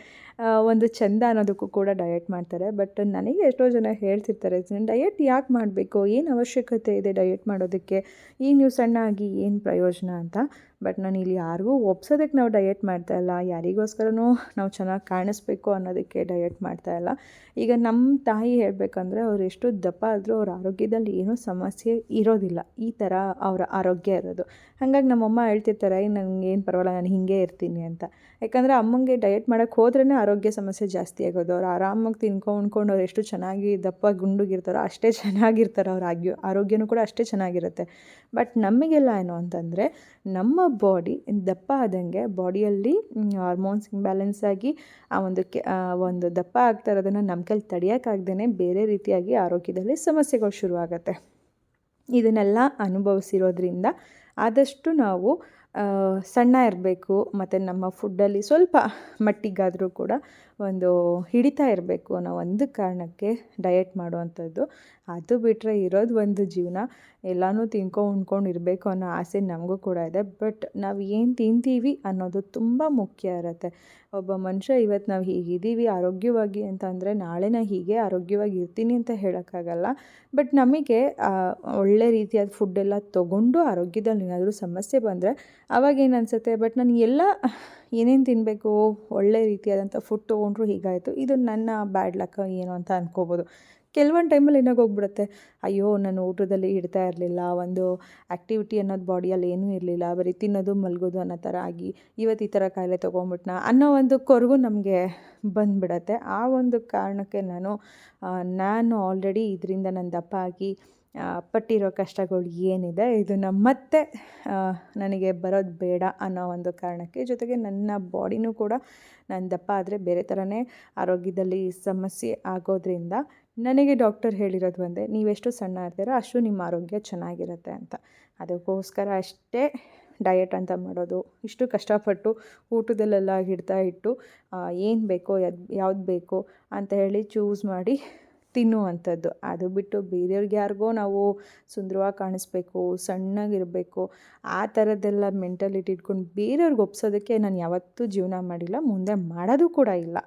ಒಂದು ಚಂದ ಅನ್ನೋದಕ್ಕೂ ಕೂಡ ಡಯಟ್ ಮಾಡ್ತಾರೆ. ಬಟ್, ನನಗೆ ಎಷ್ಟೋ ಜನ ಹೇಳ್ತಿರ್ತಾರೆ ಡಯಟ್ ಯಾಕೆ ಮಾಡಬೇಕು? ಏನು ಅವಶ್ಯಕತೆ ಇದೆ ಡಯಟ್ ಮಾಡೋದಕ್ಕೆ? ಈಗ ನೀವು ಸಣ್ಣ ಆಗಿ ಏನು ಪ್ರಯೋಜನ ಅಂತ ಬಟ್ ನಾನು ಇಲ್ಲಿ ಯಾರಿಗೂ ಒಪ್ಸೋದಕ್ಕೆ ನಾವು ಡಯಟ್ ಮಾಡ್ತಾ ಇಲ್ಲ, ಯಾರಿಗೋಸ್ಕರನೂ ನಾವು ಚೆನ್ನಾಗಿ ಕಾಣಿಸ್ಬೇಕು ಅನ್ನೋದಕ್ಕೆ ಡಯಟ್ ಮಾಡ್ತಾ ಇಲ್ಲ. ಈಗ ನಮ್ಮ ತಾಯಿ ಹೇಳಬೇಕಂದ್ರೆ ಅವ್ರು ಎಷ್ಟು ದಪ್ಪ ಆದರೂ ಅವ್ರ ಆರೋಗ್ಯದಲ್ಲಿ ಏನೂ ಸಮಸ್ಯೆ ಇರೋದಿಲ್ಲ. ಈ ಥರ ಅವರ ಆರೋಗ್ಯ ಇರೋದು. ಹಾಗಾಗಿ ನಮ್ಮಮ್ಮ ಹೇಳ್ತಿರ್ತಾರೆ ನನಗೆ ಏನು ಪರವಾಗಿಲ್ಲ, ನಾನು ಹೀಗೆ ಇರ್ತೀನಿ ಅಂತ. ಯಾಕಂದರೆ ಅಮ್ಮಂಗೆ ಡಯಟ್ ಮಾಡೋಕ್ಕೆ ಹೋದ್ರೇ ಆರೋಗ್ಯ ಸಮಸ್ಯೆ ಜಾಸ್ತಿ ಆಗೋದು. ಅವ್ರು ಆರಾಮಾಗಿ ತಿನ್ಕೊಂಡು ಉಣ್ಕೊಂಡು ಅವ್ರು ಎಷ್ಟು ಚೆನ್ನಾಗಿ ದಪ್ಪ ಗುಂಡುಗಿರ್ತಾರೋ ಅಷ್ಟೇ ಚೆನ್ನಾಗಿರ್ತಾರೆ ಅವ್ರ ಆರೋಗ್ಯ ಆರೋಗ್ಯನೂ ಕೂಡ ಅಷ್ಟೇ ಚೆನ್ನಾಗಿರುತ್ತೆ. ಬಟ್ ನಮಗೆಲ್ಲ ಏನು ಅಂತಂದರೆ, ನಮ್ಮ ಬಾಡಿ ದಪ್ಪ ಆದಂಗೆ ಬಾಡಿಯಲ್ಲಿ ಹಾರ್ಮೋನ್ಸ್ ಇಂಬ್ಯಾಲೆನ್ಸ್ ಆಗಿ ಆ ಒಂದು ಕೆ ಒಂದು ದಪ್ಪ ಆಗ್ತಾ ಇರೋದನ್ನು ನಮ್ಮ ಕೈಲಿ ತಡೆಯೋಕ್ಕಾಗ್ದೇ ಬೇರೆ ರೀತಿಯಾಗಿ ಆರೋಗ್ಯದಲ್ಲಿ ಸಮಸ್ಯೆಗಳು ಶುರುವಾಗತ್ತೆ. ಇದನ್ನೆಲ್ಲ ಅನುಭವಿಸಿರೋದ್ರಿಂದ ಆದಷ್ಟು ನಾವು ಸಣ್ಣ ಇರಬೇಕು, ಮತ್ತು ನಮ್ಮ ಫುಡ್ಡಲ್ಲಿ ಸ್ವಲ್ಪ ಮಟ್ಟಿಗಾದರೂ ಕೂಡ ಒಂದು ಹಿಡಿತಾ ಇರಬೇಕು ಅನ್ನೋ ಒಂದು ಕಾರಣಕ್ಕೆ ಡಯಟ್ ಮಾಡುವಂಥದ್ದು. ಅದು ಬಿಟ್ಟರೆ ಇರೋದು ಒಂದು ಜೀವನ ಎಲ್ಲನೂ ತಿನ್ಕೊ ಉಣ್ಕೊಂಡು ಇರಬೇಕು ಅನ್ನೋ ಆಸೆ ನಮಗೂ ಕೂಡ ಇದೆ. ಬಟ್ ನಾವು ಏನು ತಿಂತೀವಿ ಅನ್ನೋದು ತುಂಬ ಮುಖ್ಯ ಇರುತ್ತೆ. ಒಬ್ಬ ಮನುಷ್ಯ ಇವತ್ತು ನಾವು ಹೀಗಿದ್ದೀವಿ ಆರೋಗ್ಯವಾಗಿ ಅಂತಂದರೆ ನಾಳೆ ನಾ ಹೀಗೆ ಆರೋಗ್ಯವಾಗಿ ಇರ್ತೀನಿ ಅಂತ ಹೇಳೋಕ್ಕಾಗಲ್ಲ. ಬಟ್ ನಮಗೆ ಒಳ್ಳೆ ರೀತಿಯಾದ ಫುಡ್ಡೆಲ್ಲ ತೊಗೊಂಡು ಆರೋಗ್ಯದಲ್ಲಿ ಏನಾದರೂ ಸಮಸ್ಯೆ ಬಂದರೆ ಅವಾಗೇನು ಏನು ಅನಿಸುತ್ತೆ? ಬಟ್ ನಾನು ಎಲ್ಲ ಏನೇನು ತಿನ್ನಬೇಕು ಒಳ್ಳೆ ರೀತಿಯಾದಂಥ ಫುಡ್ ತೊಗೊಂಡ್ರು ಹೀಗಾಯಿತು. ಇದು ನನ್ನ ಬ್ಯಾಡ್ ಲಕ್ ಏನು ಅಂತ ಅನ್ಕೋಬೋದು. ಕೆಲವೊಂದು ಟೈಮಲ್ಲಿ ಏನಾಗೋಗ್ಬಿಡುತ್ತೆ ಅಯ್ಯೋ, ನಾನು ಊಟದಲ್ಲಿ ಇಡ್ತಾ ಇರಲಿಲ್ಲ. ಒಂದು ಆ್ಯಕ್ಟಿವಿಟಿ ಅನ್ನೋದು ಬಾಡಿಯಲ್ಲಿ ಏನೂ ಇರಲಿಲ್ಲ. ಬರೀ ತಿನ್ನೋದು, ಮಲಗೋದು ಅನ್ನೋ ಥರ ಆಗಿ ಇವತ್ತು ಈ ಥರ ಕಾಯಿಲೆ ತೊಗೊಂಬಿಟ್ನಾ ಅನ್ನೋ ಒಂದು ಕೊರಗು ನಮಗೆ ಬಂದ್ಬಿಡತ್ತೆ. ಆ ಒಂದು ಕಾರಣಕ್ಕೆ ನಾನು ನಾನು ಆಲ್ರೆಡಿ ಇದರಿಂದ ನಾನು ದಪ್ಪ ಆಗಿ ಪಟ್ಟಿರೋ ಕಷ್ಟಗಳು ಏನಿದೆ, ಇದನ್ನು ಮತ್ತೆ ನನಗೆ ಬರೋದು ಬೇಡ ಅನ್ನೋ ಒಂದು ಕಾರಣಕ್ಕೆ, ಜೊತೆಗೆ ನನ್ನ ಬಾಡಿನೂ ಕೂಡ ನಾನು ದಪ್ಪ ಆದರೆ ಬೇರೆ ಥರನೇ ಆರೋಗ್ಯದಲ್ಲಿ ಸಮಸ್ಯೆ ಆಗೋದ್ರಿಂದ ನನಗೆ ಡಾಕ್ಟರ್ ಹೇಳಿರೋದು ಒಂದೇ, ನೀವೆಷ್ಟು ಸಣ್ಣ ಇರ್ತೀರೋ ಅಷ್ಟು ನಿಮ್ಮ ಆರೋಗ್ಯ ಚೆನ್ನಾಗಿರುತ್ತೆ ಅಂತ. ಅದಕ್ಕೋಸ್ಕರ ಅಷ್ಟೇ ಡಯಟ್ ಅಂತ ಮಾಡೋದು, ಇಷ್ಟು ಕಷ್ಟಪಟ್ಟು ಊಟದಲ್ಲೆಲ್ಲ ಹಿಡ್ತಾ ಇಟ್ಟು ಏನು ಬೇಕೋ ಯಾವ್ದು ಯಾವ್ದು ಬೇಕೋ ಅಂತ ಹೇಳಿ ಚೂಸ್ ಮಾಡಿ ತಿನ್ನುವಂಥದ್ದು. ಅದು ಬಿಟ್ಟು ಬೇರೆಯವ್ರಿಗೆ ಯಾರಿಗೋ ನಾವು ಸುಂದರವಾಗಿ ಕಾಣಿಸ್ಬೇಕು, ಸಣ್ಣಗಿರಬೇಕು, ಆ ಥರದ್ದೆಲ್ಲ ಮೆಂಟಾಲಿಟಿ ಇಟ್ಕೊಂಡು ಬೇರೆಯವ್ರಿಗೆ ಒಪ್ಸೋದಕ್ಕೆ ನಾನು ಯಾವತ್ತೂ ಜೀವನ ಮಾಡಿಲ್ಲ, ಮುಂದೆ ಮಾಡೋದು ಕೂಡ ಇಲ್ಲ.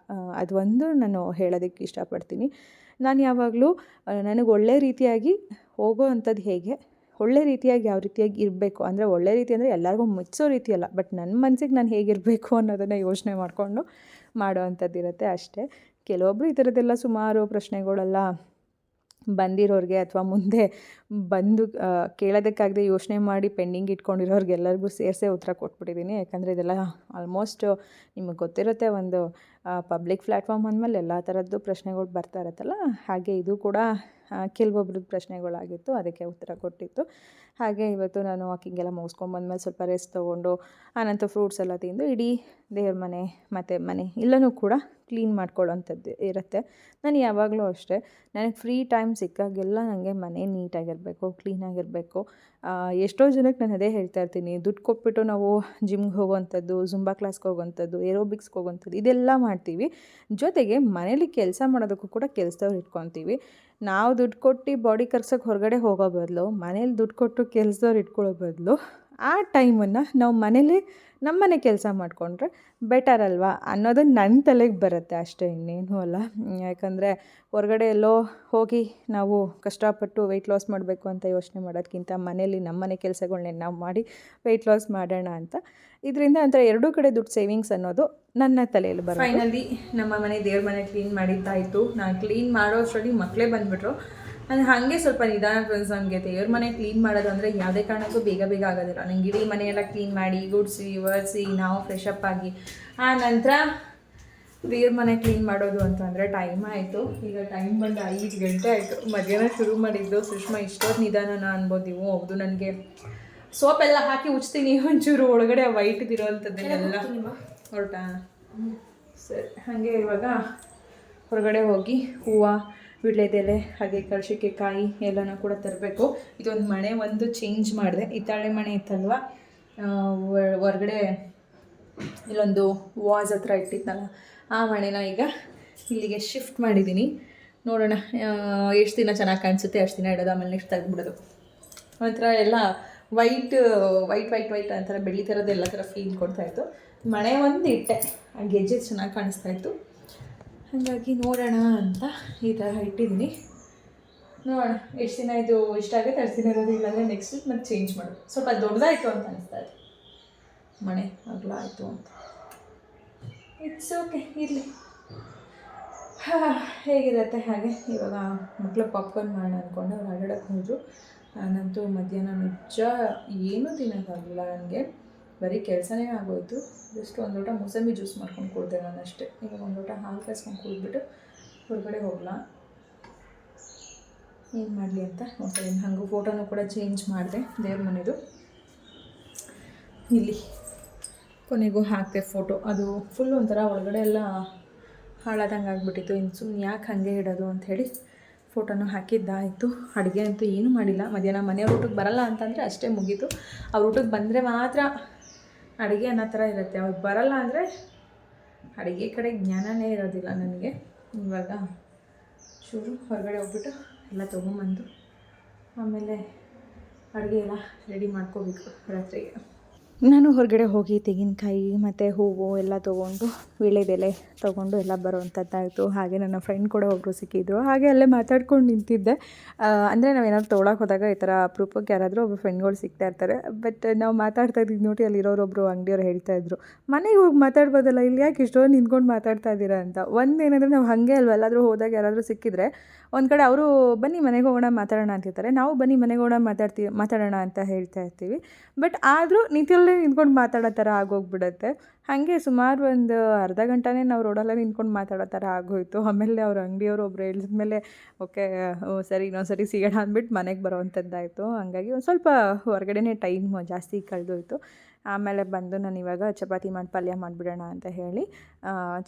ಅದು ಒಂದು ನಾನು ಹೇಳೋದಕ್ಕೆ ಇಷ್ಟಪಡ್ತೀನಿ. ನಾನು ಯಾವಾಗಲೂ ನನಗೆ ಒಳ್ಳೆ ರೀತಿಯಾಗಿ ಹೋಗೋ ಅಂಥದ್ದು ಹೇಗೆ? ಒಳ್ಳೆ ರೀತಿಯಾಗಿ ಯಾವ ರೀತಿಯಾಗಿ ಇರಬೇಕು? ಅಂದರೆ ಒಳ್ಳೆ ರೀತಿ ಅಂದರೆ ಎಲ್ಲರಿಗೂ ಮೆಚ್ಚೋ ರೀತಿ ಅಲ್ಲ, ಬಟ್ ನನ್ನ ಮನಸ್ಸಿಗೆ ನಾನು ಹೇಗಿರಬೇಕು ಅನ್ನೋದನ್ನು ಯೋಚನೆ ಮಾಡಿಕೊಂಡು ಮಾಡೋ ಅಂಥದ್ದು ಇರುತ್ತೆ ಅಷ್ಟೇ. ಕೆಲವೊಬ್ಬರು ಈ ಥರದ್ದೆಲ್ಲ ಸುಮಾರು ಪ್ರಶ್ನೆಗಳೆಲ್ಲ ಬಂದಿರೋರಿಗೆ ಅಥವಾ ಮುಂದೆ ಬಂದು ಕೇಳೋದಕ್ಕಾಗದೆ ಯೋಚನೆ ಮಾಡಿ ಪೆಂಡಿಂಗ್ ಇಟ್ಕೊಂಡಿರೋರ್ಗೆಲ್ಲರಿಗೂ ಸೇರಿಸೇ ಉತ್ತರ ಕೊಟ್ಬಿಟ್ಟಿದ್ದೀನಿ. ಯಾಕಂದರೆ ಇದೆಲ್ಲ ಆಲ್ಮೋಸ್ಟ್ ನಿಮಗೆ ಗೊತ್ತಿರುತ್ತೆ ಒಂದು ಪಬ್ಲಿಕ್ ಪ್ಲ್ಯಾಟ್ಫಾರ್ಮ್ ಅಂದಮೇಲೆ ಎಲ್ಲ ಥರದ್ದು ಪ್ರಶ್ನೆಗಳು ಬರ್ತಾ ಇರುತ್ತಲ್ಲ, ಹಾಗೆ ಇದು ಕೂಡ ಕೆಲವೊಬ್ರದ್ದು ಪ್ರಶ್ನೆಗಳಾಗಿತ್ತು, ಅದಕ್ಕೆ ಉತ್ತರ ಕೊಟ್ಟಿತ್ತು. ಹಾಗೆ ಇವತ್ತು ನಾನು ವಾಕಿಂಗೆಲ್ಲ ಮುಗಿಸ್ಕೊಂಬಂದ್ಮೇಲೆ ಸ್ವಲ್ಪ ರೆಸ್ಟ್ ತೊಗೊಂಡು, ಆನಂತರ ಫ್ರೂಟ್ಸ್ ಎಲ್ಲ ತಿಂದು ಇಡೀ ದೇವ್ರ ಮನೆ, ಮತ್ತು ಮನೆ ಎಲ್ಲನೂ ಕೂಡ ಕ್ಲೀನ್ ಮಾಡ್ಕೊಳ್ಳೋಂಥದ್ದು ಇರುತ್ತೆ. ನಾನು ಯಾವಾಗಲೂ ಅಷ್ಟೇ, ನನಗೆ ಫ್ರೀ ಟೈಮ್ ಸಿಕ್ಕಾಗೆಲ್ಲ ನನಗೆ ಮನೆ ನೀಟಾಗಿರಬೇಕು ಕ್ಲೀನಾಗಿರಬೇಕು ಎಷ್ಟೋ ಜನಕ್ಕೆ ನಾನು ಅದೇ ಹೇಳ್ತಾ ಇರ್ತೀನಿ, ದುಡ್ಡು ಕೊಟ್ಬಿಟ್ಟು ನಾವು ಜಿಮ್ಗೆ ಹೋಗೋವಂಥದ್ದು ಜುಂಬಾ ಕ್ಲಾಸ್ಗೆ ಹೋಗೋವಂಥದ್ದು ಏರೋಬಿಕ್ಸ್ಗೆ ಹೋಗುವಂಥದ್ದು ಇದೆಲ್ಲ ಮಾಡ್ತೀವಿ. ಜೊತೆಗೆ ಮನೇಲಿ ಕೆಲಸ ಮಾಡೋದಕ್ಕೂ ಕೂಡ ಕೆಲಸದವ್ರು ಇಟ್ಕೊತೀವಿ. ನಾವು ದುಡ್ಡು ಕೊಟ್ಟು ಬಾಡಿ ಕರ್ಸೋಕ್ಕೆ ಹೊರಗಡೆ ಹೋಗೋ ಬದಲು ಮನೇಲಿ ದುಡ್ಡು ಕೊಟ್ಟು ಕೆಲಸದವ್ರು ಇಟ್ಕೊಳ್ಳೋ ಬದಲು ಆ ಟೈಮನ್ನು ನಾವು ಮನೇಲಿ ನಮ್ಮನೆ ಕೆಲಸ ಮಾಡಿಕೊಂಡ್ರೆ ಬೆಟರ್ ಅಲ್ವಾ ಅನ್ನೋದು ನನ್ನ ತಲೆಗೆ ಬರುತ್ತೆ ಅಷ್ಟೇ ಇನ್ನೇನು ಅಲ್ಲ. ಯಾಕಂದರೆ ಹೊರಗಡೆ ಎಲ್ಲೋ ಹೋಗಿ ನಾವು ಕಷ್ಟಪಟ್ಟು ವೆಯ್ಟ್ ಲಾಸ್ ಮಾಡಬೇಕು ಅಂತ ಯೋಚನೆ ಮಾಡೋದಕ್ಕಿಂತ ಮನೇಲಿ ನಮ್ಮನೆ ಕೆಲಸಗಳನ್ನೇ ನಾವು ಮಾಡಿ ವೆಯ್ಟ್ ಲಾಸ್ ಮಾಡೋಣ ಅಂತ. ಇದರಿಂದ ಅಂದರೆ ಎರಡೂ ಕಡೆ ದುಡ್ಡು ಸೇವಿಂಗ್ಸ್ ಅನ್ನೋದು ನನ್ನ ತಲೆಯಲ್ಲಿ ಬರುತ್ತೆ ಫೈನಲಿ ನಮ್ಮ ಮನೆ ದೇವ್ರ ಮನೆ ಕ್ಲೀನ್ ಮಾಡಿದ್ದಾಯಿತು. ನಾನು ಕ್ಲೀನ್ ಮಾಡೋ ಅಷ್ಟರಲ್ಲಿ ಮಕ್ಕಳೇ ಬಂದುಬಿಟ್ರು. ನಾನು ಹಾಗೆ ಸ್ವಲ್ಪ ನಿಧಾನ ಫ್ರೆಂಡ್ಸ್ ನನಗೆ ದೇವ್ರ ಮನೆ ಕ್ಲೀನ್ ಮಾಡೋದು ಅಂದರೆ ಯಾವುದೇ ಕಾರಣಕ್ಕೂ ಬೇಗ ಬೇಗ ಆಗೋದಿಲ್ಲ. ನಂಗೆ ಇಡೀ ಮನೆಯೆಲ್ಲ ಕ್ಲೀನ್ ಮಾಡಿ ಗುಡ್ಸಿ ಒರೆಸಿ ನಾವು ಫ್ರೆಶ್ ಅಪ್ ಆಗಿ. ಆ ನಂತರ ದೇವ್ರ ಮನೆ ಕ್ಲೀನ್ ಮಾಡೋದು ಅಂತಂದರೆ ಟೈಮ್ ಆಯಿತು. ಈಗ ಟೈಮ್ ಬಂದು ಐದು ಗಂಟೆ ಆಯಿತು. ಮಧ್ಯಾಹ್ನ ಶುರು ಮಾಡಿದ್ದು ಸುಷ್ಮಾ ಇಷ್ಟೊತ್ತು ನಿಧಾನನ ಅನ್ಬೋದು ನೀವು. ಹೌದು ನನಗೆ. ಸೋಪ್ ಎಲ್ಲ ಹಾಕಿ ಉಚ್ತೀನಿ ಒಂಚೂರು ಒಳಗಡೆ ವೈಟ್ ಇರೋವಂಥದ್ದನ್ನೆಲ್ಲ ಹೊರಟಾ? ಸರಿ. ಹಾಗೆ ಇವಾಗ ಹೊರಗಡೆ ಹೋಗಿ ಹೂವು ವಿಳ್ಯದೆಲೆ ಹಾಗೆ ಕಳಶಕ್ಕೆ ಕಾಯಿ ಎಲ್ಲನೂ ಕೂಡ ತರಬೇಕು. ಇದೊಂದು ಮಣೆ ಒಂದು ಚೇಂಜ್ ಮಾಡಿದೆ. ಹಿತ್ತಾಳೆ ಮಣೆ ಇತ್ತಲ್ವ? ಆ, ಹೊರ- ಹೊರಗಡೆ ಇಲ್ಲೊಂದು ವಾಸ್ ಹತ್ರ ಇಟ್ಟಿತ್ತಲ್ಲ ಆ ಮಣೆನ ಈಗ ಇಲ್ಲಿಗೆ ಶಿಫ್ಟ್ ಮಾಡಿದ್ದೀನಿ ನೋಡೋಣ ಎಷ್ಟು ದಿನ ಚೆನ್ನಾಗಿ ಕಾಣಿಸುತ್ತೆ ಅಷ್ಟು ದಿನ ಇಡೋದು ಆಮೇಲೆ ನೆಕ್ಸ್ಟ್ ತೆಗೆದ್ಬಿಡೋದು. ಒಂಥರ ಎಲ್ಲ ವೈಟ್ ವೈಟ್ ವೈಟ್ ವೈಟ್ ಒಂಥರ ಬೆಳ್ಳಿ ಥರದ್ದು ಎಲ್ಲ ಥರ ಫೀಲ್ ಕೊಡ್ತಾಯಿತ್ತು ಮಣೆ ಒಂದು ಇಟ್ಟೆ ಆ ಗೆಜ್ಜೆ ಚೆನ್ನಾಗಿ ಕಾಣಿಸ್ತಾ ಇತ್ತು. ಹಾಗಾಗಿ ನೋಡೋಣ ಅಂತ ಈ ಥರ ಇಟ್ಟಿದ್ದೀನಿ. ನೋಡೋಣ, ಎಷ್ಟು ದಿನ ಇದು ಇಷ್ಟ ಆಗುತ್ತೆ, ಅಷ್ಟು ದಿನ ಇರೋದು, ಇಲ್ಲಾಂದರೆ ನೆಕ್ಸ್ಟ್ ವೀಕ್ ಮತ್ತೆ ಚೇಂಜ್ ಮಾಡೋದು. ಸ್ವಲ್ಪ ದೊಡ್ಡದಾಯಿತು ಅಂತ ಅನಿಸ್ತಾ ಇದೆ. ಮನೆ ಅಗಲ ಆಯಿತು ಅಂತ. ಇಟ್ಸ್ ಓಕೆ ಇರಲಿ. ಹೇಗಿರುತ್ತೆ ಹಾಗೆ? ಇವಾಗ ಮಕ್ಕಳು ಪಾಪ್ಕಾರ್ನ್ ಮಾಡೋಣ ಅಂದ್ಕೊಂಡು ಅವ್ರು ಆಡಕ್ಕೆ ಹೋದರು. ನಾನಂತೂ ಮಧ್ಯಾಹ್ನ ನಿಜ ಏನೂ ತಿನ್ನೋಕ್ಕಾಗಲಿಲ್ಲ ನನಗೆ ಬರೀ ಕೆಲಸನೇ ಆಗೋಯ್ತು. ಜಸ್ಟ್ ಒಂದು ಲೋಟ ಮೂಸಂಬಿ ಜ್ಯೂಸ್ ಮಾಡ್ಕೊಂಡು ಕುಡಿದೆ ನಾನು ಅಷ್ಟೇ ಇವಾಗ ಒಂದು ಲೋಟ ಹಾಲು ಕಾಯಿಸ್ಕೊಂಡು ಕುಡಿದ್ಬಿಟ್ಟು ಹೊರಗಡೆ ಹೋಗಲ್ಲ ಏನು ಮಾಡಲಿ ಅಂತ ಇದ್ದೀನಿ. ಹಾಗೂ ಫೋಟೋನು ಕೂಡ ಚೇಂಜ್ ಮಾಡಿದೆ ದೇವ್ರ ಮನೆದು. ಇಲ್ಲಿ ಕೊನೆಗೂ ಹಾಕಿದೆ ಫೋಟೋ ಅದು ಫುಲ್ ಒಂಥರ ಒಳಗಡೆ ಎಲ್ಲ ಹಾಳಾದಂಗೆ ಆಗಿಬಿಟ್ಟಿತ್ತು. ಇನ್ನು ಸುಮ್ಮನೆ ಯಾಕೆ ಹಾಗೆ ಇಡೋದು ಅಂಥೇಳಿ ಫೋಟೋನು ಹಾಕಿದ್ದಾಯಿತು. ಅಡುಗೆ ಅಂತೂ ಏನೂ ಮಾಡಿಲ್ಲ. ಮಧ್ಯಾಹ್ನ ಮನೆಯವ್ರ ಊಟಕ್ಕೆ ಬರಲ್ಲ ಅಂತಂದರೆ ಅಷ್ಟೇ ಮುಗೀತು. ಅವ್ರ ಊಟಕ್ಕೆ ಬಂದರೆ ಮಾತ್ರ ಅಡುಗೆ ಅನ್ನೋ ಥರ ಇರುತ್ತೆ. ಅವ್ರು ಬರಲ್ಲ ಅಂದರೆ ಅಡುಗೆ ಕಡೆ ಜ್ಞಾನನೇ ಇರೋದಿಲ್ಲ ನನಗೆ. ಇವಾಗ ಚೂರು ಹೊರಗಡೆ ಹೋಗ್ಬಿಟ್ಟು ಎಲ್ಲ ತೊಗೊಂಬಂದು ಆಮೇಲೆ ಅಡುಗೆ ಎಲ್ಲ ರೆಡಿ ಮಾಡ್ಕೋಬೇಕು ರಾತ್ರಿಗೆ. ನಾನು ಹೊರಗಡೆ ಹೋಗಿ ತೆಂಗಿನಕಾಯಿ ಮತ್ತು ಹೂವು ಎಲ್ಲ ತೊಗೊಂಡು ವೀಳ್ಯದೆಲೆ ತೊಗೊಂಡು ಎಲ್ಲ ಬರುವಂಥದ್ದಾಯಿತು. ಹಾಗೆ ನನ್ನ ಫ್ರೆಂಡ್ ಕೂಡ ಒಬ್ಬರು ಸಿಕ್ಕಿದ್ರು. ಹಾಗೆ ಅಲ್ಲೇ ಮಾತಾಡ್ಕೊಂಡು ನಿಂತಿದ್ದೆ. ಅಂದರೆ ನಾವೇನಾದ್ರು ತೊಗೊಳಕ್ಕೆ ಹೋದಾಗ ಈ ಥರ ಅಪರೂಪಕ್ಕೆ ಯಾರಾದರೂ ಒಬ್ಬರು ಫ್ರೆಂಡ್ಗಳು ಸಿಗ್ತಾ ಇರ್ತಾರೆ. ಬಟ್ ನಾವು ಮಾತಾಡ್ತಾ ಇದ್ದೀವಿ ನೋಡಿ ಅಲ್ಲಿರೋರೊಬ್ಬರು ಅಂಗಡಿಯವ್ರು ಹೇಳ್ತಾ ಇದ್ರು, ಮನೆಗೆ ಹೋಗಿ ಮಾತಾಡ್ಬೋದಲ್ಲ? ಇಲ್ಲಿ ಯಾಕೆ ಇಷ್ಟೊಂದು ನಿಂತ್ಕೊಂಡು ಮಾತಾಡ್ತಾ ಇದ್ದೀರಾ ಅಂತ? ಒಂದು ಏನಂದರೆ ನಾವು ಹಾಗೆ ಅಲ್ವ? ಎಲ್ಲಾದರೂ ಹೋದಾಗ ಯಾರಾದರೂ ಸಿಕ್ಕಿದ್ರೆ ಒಂದು ಕಡೆ ಅವರು, ಬನ್ನಿ ಮನೆಗೆ ಹೋಗೋಣ, ಮಾತಾಡೋಣ ಅಂತಿರ್ತಾರೆ. ನಾವು, ಬನ್ನಿ ಮನೆಗೆ ಹೋಗೋಣ, ಮಾತಾಡ್ತೀವಿ, ಮಾತಾಡೋಣ ಅಂತ ಹೇಳ್ತಾ ಇರ್ತೀವಿ. ಬಟ್ ಆದರೂ ನಿಂತಲ್ಲೇ ನಿಂತ್ಕೊಂಡು ಮಾತಾಡೋ ಥರ ಆಗೋಗ್ಬಿಡುತ್ತೆ. ಹಾಗೆ ಸುಮಾರು ಒಂದು ಅರ್ಧ ಗಂಟೆನೇ ನಾವು ರೋಡಲ್ಲೇ ನಿಂತ್ಕೊಂಡು ಮಾತಾಡೋ ಥರ ಆಗೋಯ್ತು. ಆಮೇಲೆ ಅವ್ರ ಅಂಗಡಿಯವರು ಒಬ್ರು ಹೇಳಿದ್ಮೇಲೆ, ಓಕೆ ಸರಿ, ಇನ್ನೊಂದು ಸರಿ ಸಿಗೋಣ ಅಂದ್ಬಿಟ್ಟು ಮನೆಗೆ ಬರೋವಂಥದ್ದಾಯಿತು. ಹಂಗಾಗಿ ಒಂದು ಸ್ವಲ್ಪ ಹೊರಗಡೆನೇ ಟೈಮ್ ಜಾಸ್ತಿ ಕಳೆದೋಯ್ತು. ಆಮೇಲೆ ಬಂದು ನಾನು ಇವಾಗ ಚಪಾತಿ ಮಾಡಿ ಪಲ್ಯ ಮಾಡಿಬಿಡೋಣ ಅಂತ ಹೇಳಿ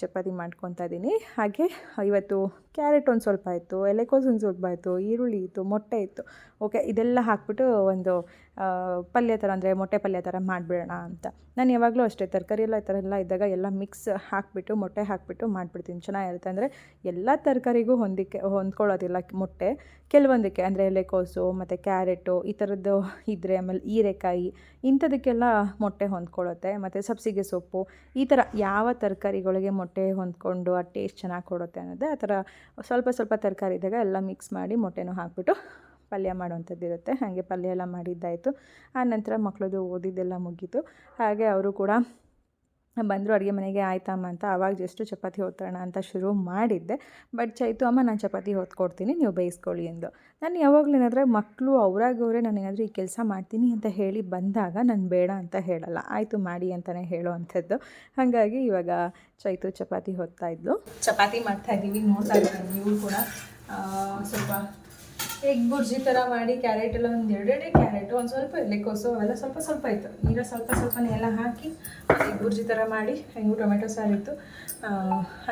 ಚಪಾತಿ ಮಾಡ್ಕೊತಾ ಇದ್ದೀನಿ. ಹಾಗೆ ಇವತ್ತು ಕ್ಯಾರೆಟ್ ಒಂದು ಸ್ವಲ್ಪ ಇತ್ತು, ಎಲೆಕೋಸು ಒಂದು ಸ್ವಲ್ಪ ಇತ್ತು, ಈರುಳ್ಳಿ ಇತ್ತು, ಮೊಟ್ಟೆ ಇತ್ತು. ಓಕೆ ಇದೆಲ್ಲ ಹಾಕ್ಬಿಟ್ಟು ಒಂದು ಪಲ್ಯ ಥರ ಅಂದರೆ ಮೊಟ್ಟೆ ಪಲ್ಯ ಥರ ಮಾಡಿಬಿಡೋಣ ಅಂತ. ನಾನು ಯಾವಾಗಲೂ ಅಷ್ಟೇ, ತರಕಾರಿ ಎಲ್ಲ ಈ ಥರ ಎಲ್ಲ ಇದ್ದಾಗ ಎಲ್ಲ ಮಿಕ್ಸ್ ಹಾಕಿಬಿಟ್ಟು, ಮೊಟ್ಟೆ ಹಾಕಿಬಿಟ್ಟು ಮಾಡಿಬಿಡ್ತೀನಿ. ಚೆನ್ನಾಗಿರುತ್ತೆ ಅಂದರೆ ಎಲ್ಲ ತರಕಾರಿಗೂ ಹೊಂದಿಕೆ, ಹೊಂದ್ಕೊಳ್ಳೋದಿಲ್ಲ ಮೊಟ್ಟೆ. ಕೆಲವೊಂದಕ್ಕೆ ಅಂದರೆ ಎಲೆಕೋಸು, ಮತ್ತು ಕ್ಯಾರೆಟು, ಈ ಥರದ್ದು ಇದ್ದರೆ ಆಮೇಲೆ ಹೀರೆಕಾಯಿ, ಇಂಥದಕ್ಕೆಲ್ಲ ಮೊಟ್ಟೆ ಹೊಂದ್ಕೊಳ್ಳುತ್ತೆ. ಮತ್ತು ಸಬ್ಸಿಗೆ ಸೊಪ್ಪು, ಈ ಥರ ಯಾವ ತರಕಾರಿಗಳಿಗೆ ಮೊಟ್ಟೆ ಹೊಂದ್ಕೊಂಡು ಆ ಟೇಸ್ಟ್ ಚೆನ್ನಾಗಿ ಕೊಡುತ್ತೆ ಅನ್ನೋದು ಆ ಥರ ಸ್ವಲ್ಪ ಸ್ವಲ್ಪ ತರಕಾರಿ ಇದ್ದಾಗ ಎಲ್ಲ ಮಿಕ್ಸ್ ಮಾಡಿ ಮೊಟ್ಟೆನೂ ಹಾಕ್ಬಿಟ್ಟು ಪಲ್ಯ ಮಾಡುವಂಥದ್ದು ಇರುತ್ತೆ. ಹಾಗೆ ಪಲ್ಯ ಎಲ್ಲ ಮಾಡಿದ್ದಾಯಿತು. ಆ ನಂತರ ಮಕ್ಕಳದು ಓದಿದ್ದೆಲ್ಲ ಮುಗೀತು. ಹಾಗೆ ಅವರು ಕೂಡ ಬಂದರು ಅಡುಗೆ ಮನೆಗೆ ಆಯ್ತಮ್ಮ ಅಂತ ಆವಾಗ ಜಸ್ಟು ಚಪಾತಿ ಹೊತ್ತೋಣ ಅಂತ ಶುರು ಮಾಡಿದ್ದೆ. ಬಟ್ ಚೈತು, ಅಮ್ಮ, ನಾನು ಚಪಾತಿ ಹೊತ್ಕೊಡ್ತೀನಿ, ನೀವು ಬೇಯಿಸ್ಕೊಳ್ಳಿ, ಎಂದು. ನಾನು ಯಾವಾಗಲೂ ಏನಾದರೆ ಮಕ್ಕಳು ಅವರಾಗವ್ರೆ ಅವರೇ ನಾನು ಏನಾದರೂ ಈ ಕೆಲಸ ಮಾಡ್ತೀನಿ ಅಂತ ಹೇಳಿ ಬಂದಾಗ ನಾನು ಬೇಡ ಅಂತ ಹೇಳಲ್ಲ. ಆಯಿತು, ಮಾಡಿ ಅಂತಲೇ ಹೇಳೋವಂಥದ್ದು ಹಾಗಾಗಿ ಇವಾಗ ಚೈತು ಚಪಾತಿ ಹೊತ್ತಾಯಿದ್ಲು ಚಪಾತಿ ಮಾಡ್ತಾ ಇದ್ದೀವಿ, ನೋಡ್ತಾ ಇದ್ದೀವಿ ನೀವು ಕೂಡ. ಸ್ವಲ್ಪ ಎಗ್ ಬುರ್ಜಿ ಥರ ಮಾಡಿ ಕ್ಯಾರೆಟ್ ಎಲ್ಲ ಒಂದು ಎರಡೆರಡೇ ಕ್ಯಾರೆಟು ಒಂದು ಸ್ವಲ್ಪ ಎಲೆಕೋಸು ಅವೆಲ್ಲ ಸ್ವಲ್ಪ ಸ್ವಲ್ಪ ಇತ್ತು ನೀರ ಸ್ವಲ್ಪ ಸ್ವಲ್ಪನೇ ಎಲ್ಲ ಹಾಕಿ ಎಗ್ ಬುರ್ಜಿ ಥರ ಮಾಡಿ ಹೆಂಗು ಟೊಮೆಟೊ ಸಾರು ಇತ್ತು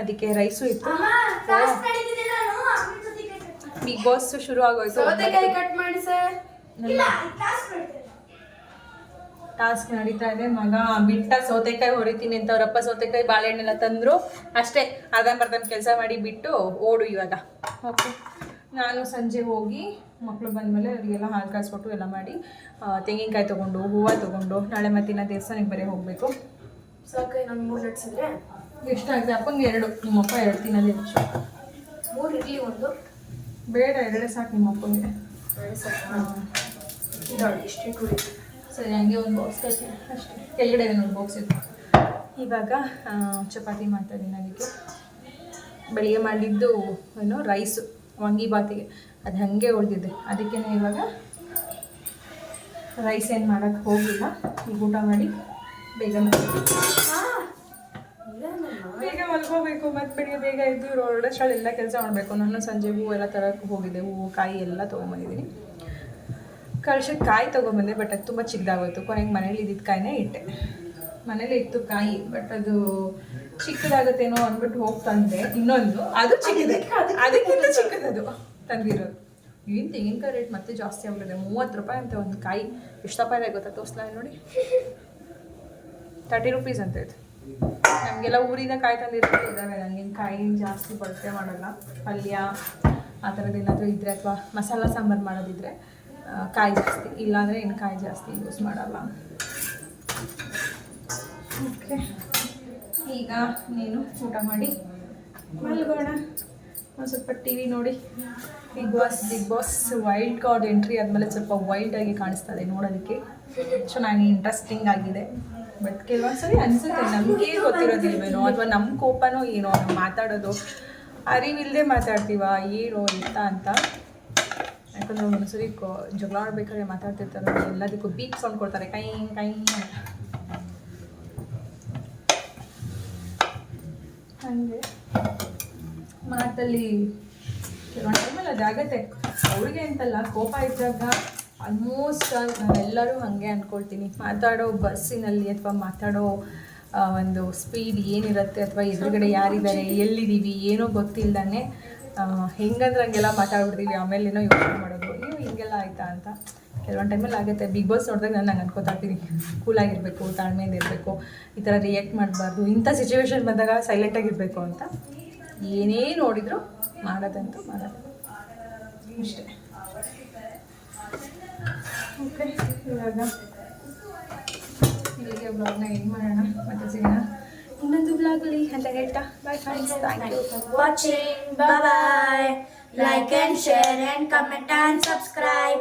ಅದಕ್ಕೆ ರೈಸು ಇತ್ತು. ಬಿಗ್ ಬಾಸ್ ಶುರು ಆಗೋಯ್ತು. ಸೌತೆಕಾಯಿ ಕಟ್ ಮಾಡಿ ಸರ್ ಟಾಸ್ಕ್ ನಡೀತಾ ಇದೆ ಮಗ ಬಿಟ್ಟ ಸೌತೆಕಾಯಿ ಹೊರಿತೀನಿ ಅಂತ ಅವರಪ್ಪ ಸೌತೆಕಾಯಿ ಬಾಳೆಹಣ್ಣೆಲ್ಲ ತಂದರು. ಅಷ್ಟೇ ಅರ್ಧಂಬರ್ಧನ್ ಕೆಲಸ ಮಾಡಿ ಬಿಟ್ಟು ಓಡು ಇವಾಗ. ಓಕೆ ನಾನು ಸಂಜೆ ಹೋಗಿ ಮಕ್ಕಳು ಬಂದಮೇಲೆ ಅವರಿಗೆಲ್ಲ ಹಾಲು ಕಾಯಿಸ್ಕೊಟ್ಟು ಎಲ್ಲ ಮಾಡಿ ತೆಂಗಿನಕಾಯಿ ತೊಗೊಂಡು ಹೂವು ತೊಗೊಂಡು ನಾಳೆ ಮತ್ತಿನ ದೇವಸ್ಥಾನಕ್ಕೆ ಬರೀ ಹೋಗಬೇಕು. ಸಾಕು ನಾನು ಮೂರು ನಡ್ಸಿದ್ರೆ ಎಷ್ಟಾಗಿದೆ ಅಪ್ಪಂಗೆ ಎರಡು ನಿಮ್ಮಪ್ಪ ಎರಡು ತಿನ್ನೋದೇ ಹೆಚ್ಚು ಮೂರು ಇಡ್ಲಿ ಒಂದು? ಬೇಡ ಎರಡೇ ಸಾಕು ನಿಮ್ಮ ಅಪ್ಪಂಗೆ ಸರಿ ಹಂಗೆ ಒಂದು ಬಾಕ್ಸ್ ಅಷ್ಟೇ. ಕೆಳಗಡೆ ಒಂದು ಬಾಕ್ಸ್ ಇತ್ತು ಇವಾಗ ಚಪಾತಿ ಮಾಡ್ತಾ ಇದ್ದೀನಿ ಅದಕ್ಕೆ. ಬೆಳಿಗ್ಗೆ ಮಾಡಿದ್ದು ಏನು ರೈಸು ವಾಂಗಿಬಾತಿಗೆ ಅದು ಹಾಗೆ ಉಳಿದಿದೆ. ಅದಕ್ಕೆ ಇವಾಗ ರೈಸ್ ಏನು ಮಾಡೋಕ್ಕೆ ಹೋಗಿಲ್ಲ ಈಗ ಊಟ ಮಾಡಿ ಬೇಗ ಬೇಗ ಮಲ್ಕೋಬೇಕು ಮತ್ತು ಬೆಳಿಗ್ಗೆ ಬೇಗ ಇದ್ದು ಸ್ಥಳ ಎಲ್ಲ ಕೆಲಸ ಮಾಡಬೇಕು. ನಾನು ಸಂಜೆ ಹೂವು ಎಲ್ಲ ತರಕ್ಕೆ ಹೋಗಿದ್ದೆ. ಹೂವು, ಕಾಯಿ ಎಲ್ಲ ತೊಗೊಂಬಂದಿದ್ದೀನಿ. ಕಳ್ಸಕ್ಕೆ ಕಾಯಿ ತೊಗೊಂಬಂದೆ ಬಟ್ ಅದು ತುಂಬ ಚಿಕ್ಕದಾಗೋಯ್ತು ಕೊನೆಗೆ ಮನೇಲಿ ಇದ್ದಿದ್ದ ಕಾಯಿನೇ ಇಟ್ಟೆ. ಮನೇಲಿ ಇತ್ತು ಕಾಯಿ ಬಟ್ ಅದು ಚಿಕ್ಕದಾಗತ್ತೇನೋ ಅಂದ್ಬಿಟ್ಟು ಹೋಗಿ ತಂದೆ ಇನ್ನೊಂದು. ಅದು ಚಿಕ್ಕದೆ. ಅದಕ್ಕಿಂತ ಚಿಕ್ಕದದು ತಂದಿರೋದು. ಏನು ತೆಂಗಿನಕಾಯಿ ರೇಟ್ ಮತ್ತೆ ಜಾಸ್ತಿ ಆಗ್ಬಿಟ್ಟಿದೆ? ಮೂವತ್ತು ರೂಪಾಯಿ ಅಂತ ಒಂದು ಕಾಯಿ. ಎಷ್ಟು ರೂಪಾಯಿ ಇದೆ ಗೊತ್ತಾ? ತೋರಿಸ್ಲಾ ನೋಡಿ. ತರ್ಟಿ ರುಪೀಸ್ ಅಂತ ಇದು. ನಮಗೆಲ್ಲ ಊರಿನ ಕಾಯಿ ತಂದಿರೋದು ಇದ್ದಾವೆ ನನಗೇನು ಕಾಯಿ ಜಾಸ್ತಿ ಬಳಕೆ ಮಾಡಲ್ಲ. ಪಲ್ಯ ಆ ಥರದ್ದು ಏನಾದರೂ ಇದ್ದರೆ ಅಥವಾ ಮಸಾಲ ಸಾಂಬಾರು ಮಾಡೋದಿದ್ರೆ ಕಾಯಿ ಜಾಸ್ತಿ. ಇಲ್ಲಾಂದರೆ ಇನ್ನು ಕಾಯಿ ಜಾಸ್ತಿ ಯೂಸ್ ಮಾಡಲ್ಲ. ಓಕೆ. ಈಗ ನೀನು ಊಟ ಮಾಡಿ. ಮಲ್ಗೋಣ. ಒಂದು ಸ್ವಲ್ಪ ಟಿ ವಿ ನೋಡಿ. Big Boss Big Boss wild card entry ಆದಮೇಲೆ ಸ್ವಲ್ಪ ವೈಲ್ಡ್ ಆಗಿ ಕಾಣಿಸ್ತಾ ಇದೆ ನೋಡೋದಕ್ಕೆ. ಚೆನ್ನಾಗಿ ಇಂಟ್ರೆಸ್ಟಿಂಗ್ ಆಗಿದೆ. ಬಟ್ ಕೆಲವೊಂದು ಸರಿ ಅನಿಸುತ್ತೆ, ನಮಗೆ ಗೊತ್ತಿರೋದಿಲ್ವೇನೋ ಅಥವಾ ನಮ್ಮ ಕೋಪನೋ ಏನೋ ನಾವು ಮಾತಾಡೋದು. ಅರಿವಿಲ್ಲದೆ ಮಾತಾಡ್ತೀವ, ಏನೋ, ಎಂತ ಅಂತ. ಯಾಕಂದ್ರೆ ಒಂದೊಂದ್ಸರಿ ಕೋ ಜಗಳ ಆಡ್ಬೇಕಾದ್ರೆ ಮಾತಾಡ್ತಿರ್ತಾರೆ ಎಲ್ಲದಕ್ಕೂ ಬೀಪ್ ಸೌಂಡ್ ಕೊಡ್ತಾರೆ. ಕೈ ಕೈ ಅಂತ. ಹಾಗೆ. ಮಾತಲ್ಲಿ ಕೆಲವೊಂದು ಟೈಮಲ್ಲಿ ಅದಾಗತ್ತೆ ಅವಳಿಗೆ ಅಂತಲ್ಲ ಕೋಪ ಇದ್ದಾಗ ಆಲ್ಮೋಸ್ಟ್ ನಾವೆಲ್ಲರೂ ಹಾಗೆ ಅಂದ್ಕೊಳ್ತೀನಿ ಮಾತಾಡೋ ಬಸ್ಸಿನಲ್ಲಿ ಅಥವಾ ಮಾತಾಡೋ ಒಂದು ಸ್ಪೀಡ್ ಏನಿರುತ್ತೆ ಅಥವಾ ಎದುರುಗಡೆ ಯಾರಿದ್ದಾರೆ, ಎಲ್ಲಿದ್ದೀವಿ, ಏನೋ ಗೊತ್ತಿಲ್ಲದಾನೆ ಹೆಂಗಂದ್ರೆ ಹಂಗೆಲ್ಲ ಮಾತಾಡ್ಬಿಡ್ತೀವಿ. ಆಮೇಲೆ ಏನೋ ಯೋಚನೆ ಮಾಡೋದು. ಅಯ್ಯೋ, ಹಿಂಗೆಲ್ಲ ಆಯ್ತಾ ಅಂತ. ಕೆಲವೊಂದು ಟೈಮಲ್ಲಿ ಆಗುತ್ತೆ. ಬಿಗ್ ಬಾಸ್ ನೋಡಿದಾಗ ನಾನು ನಂಗೆ ಇರ್ತೀನಿ. ಕೂಲಾಗಿರಬೇಕು ತಾಳ್ಮೆಯಿಂದ ಇರಬೇಕು, ಈ ಥರ ರಿಯಾಕ್ಟ್ ಮಾಡಬಾರ್ದು, ಇಂಥ ಸಿಚುವೇಶನ್ ಬಂದಾಗ ಸೈಲೆಂಟಾಗಿರಬೇಕು ಅಂತ ಏನೇ ನೋಡಿದ್ರು ಮಾಡೋದಂತೂ ಮಾಡೋದು ಇಷ್ಟೇ ಓಕೆ ಇವಾಗ ಇಲ್ಲಿಗೆ ಬ್ಲಾಗ್ನ ಎಂಡ್ ಮಾಡೋಣ. ಮತ್ತೆ ಸಿಗೋಣ. ಇನ್ನೊಂದು ಬ್ಲಾಗಲ್ಲಿ ಅಂತ ಹೇಳ್ತಾ. Bye friends thank you for watching bye Like and share and comment and subscribe.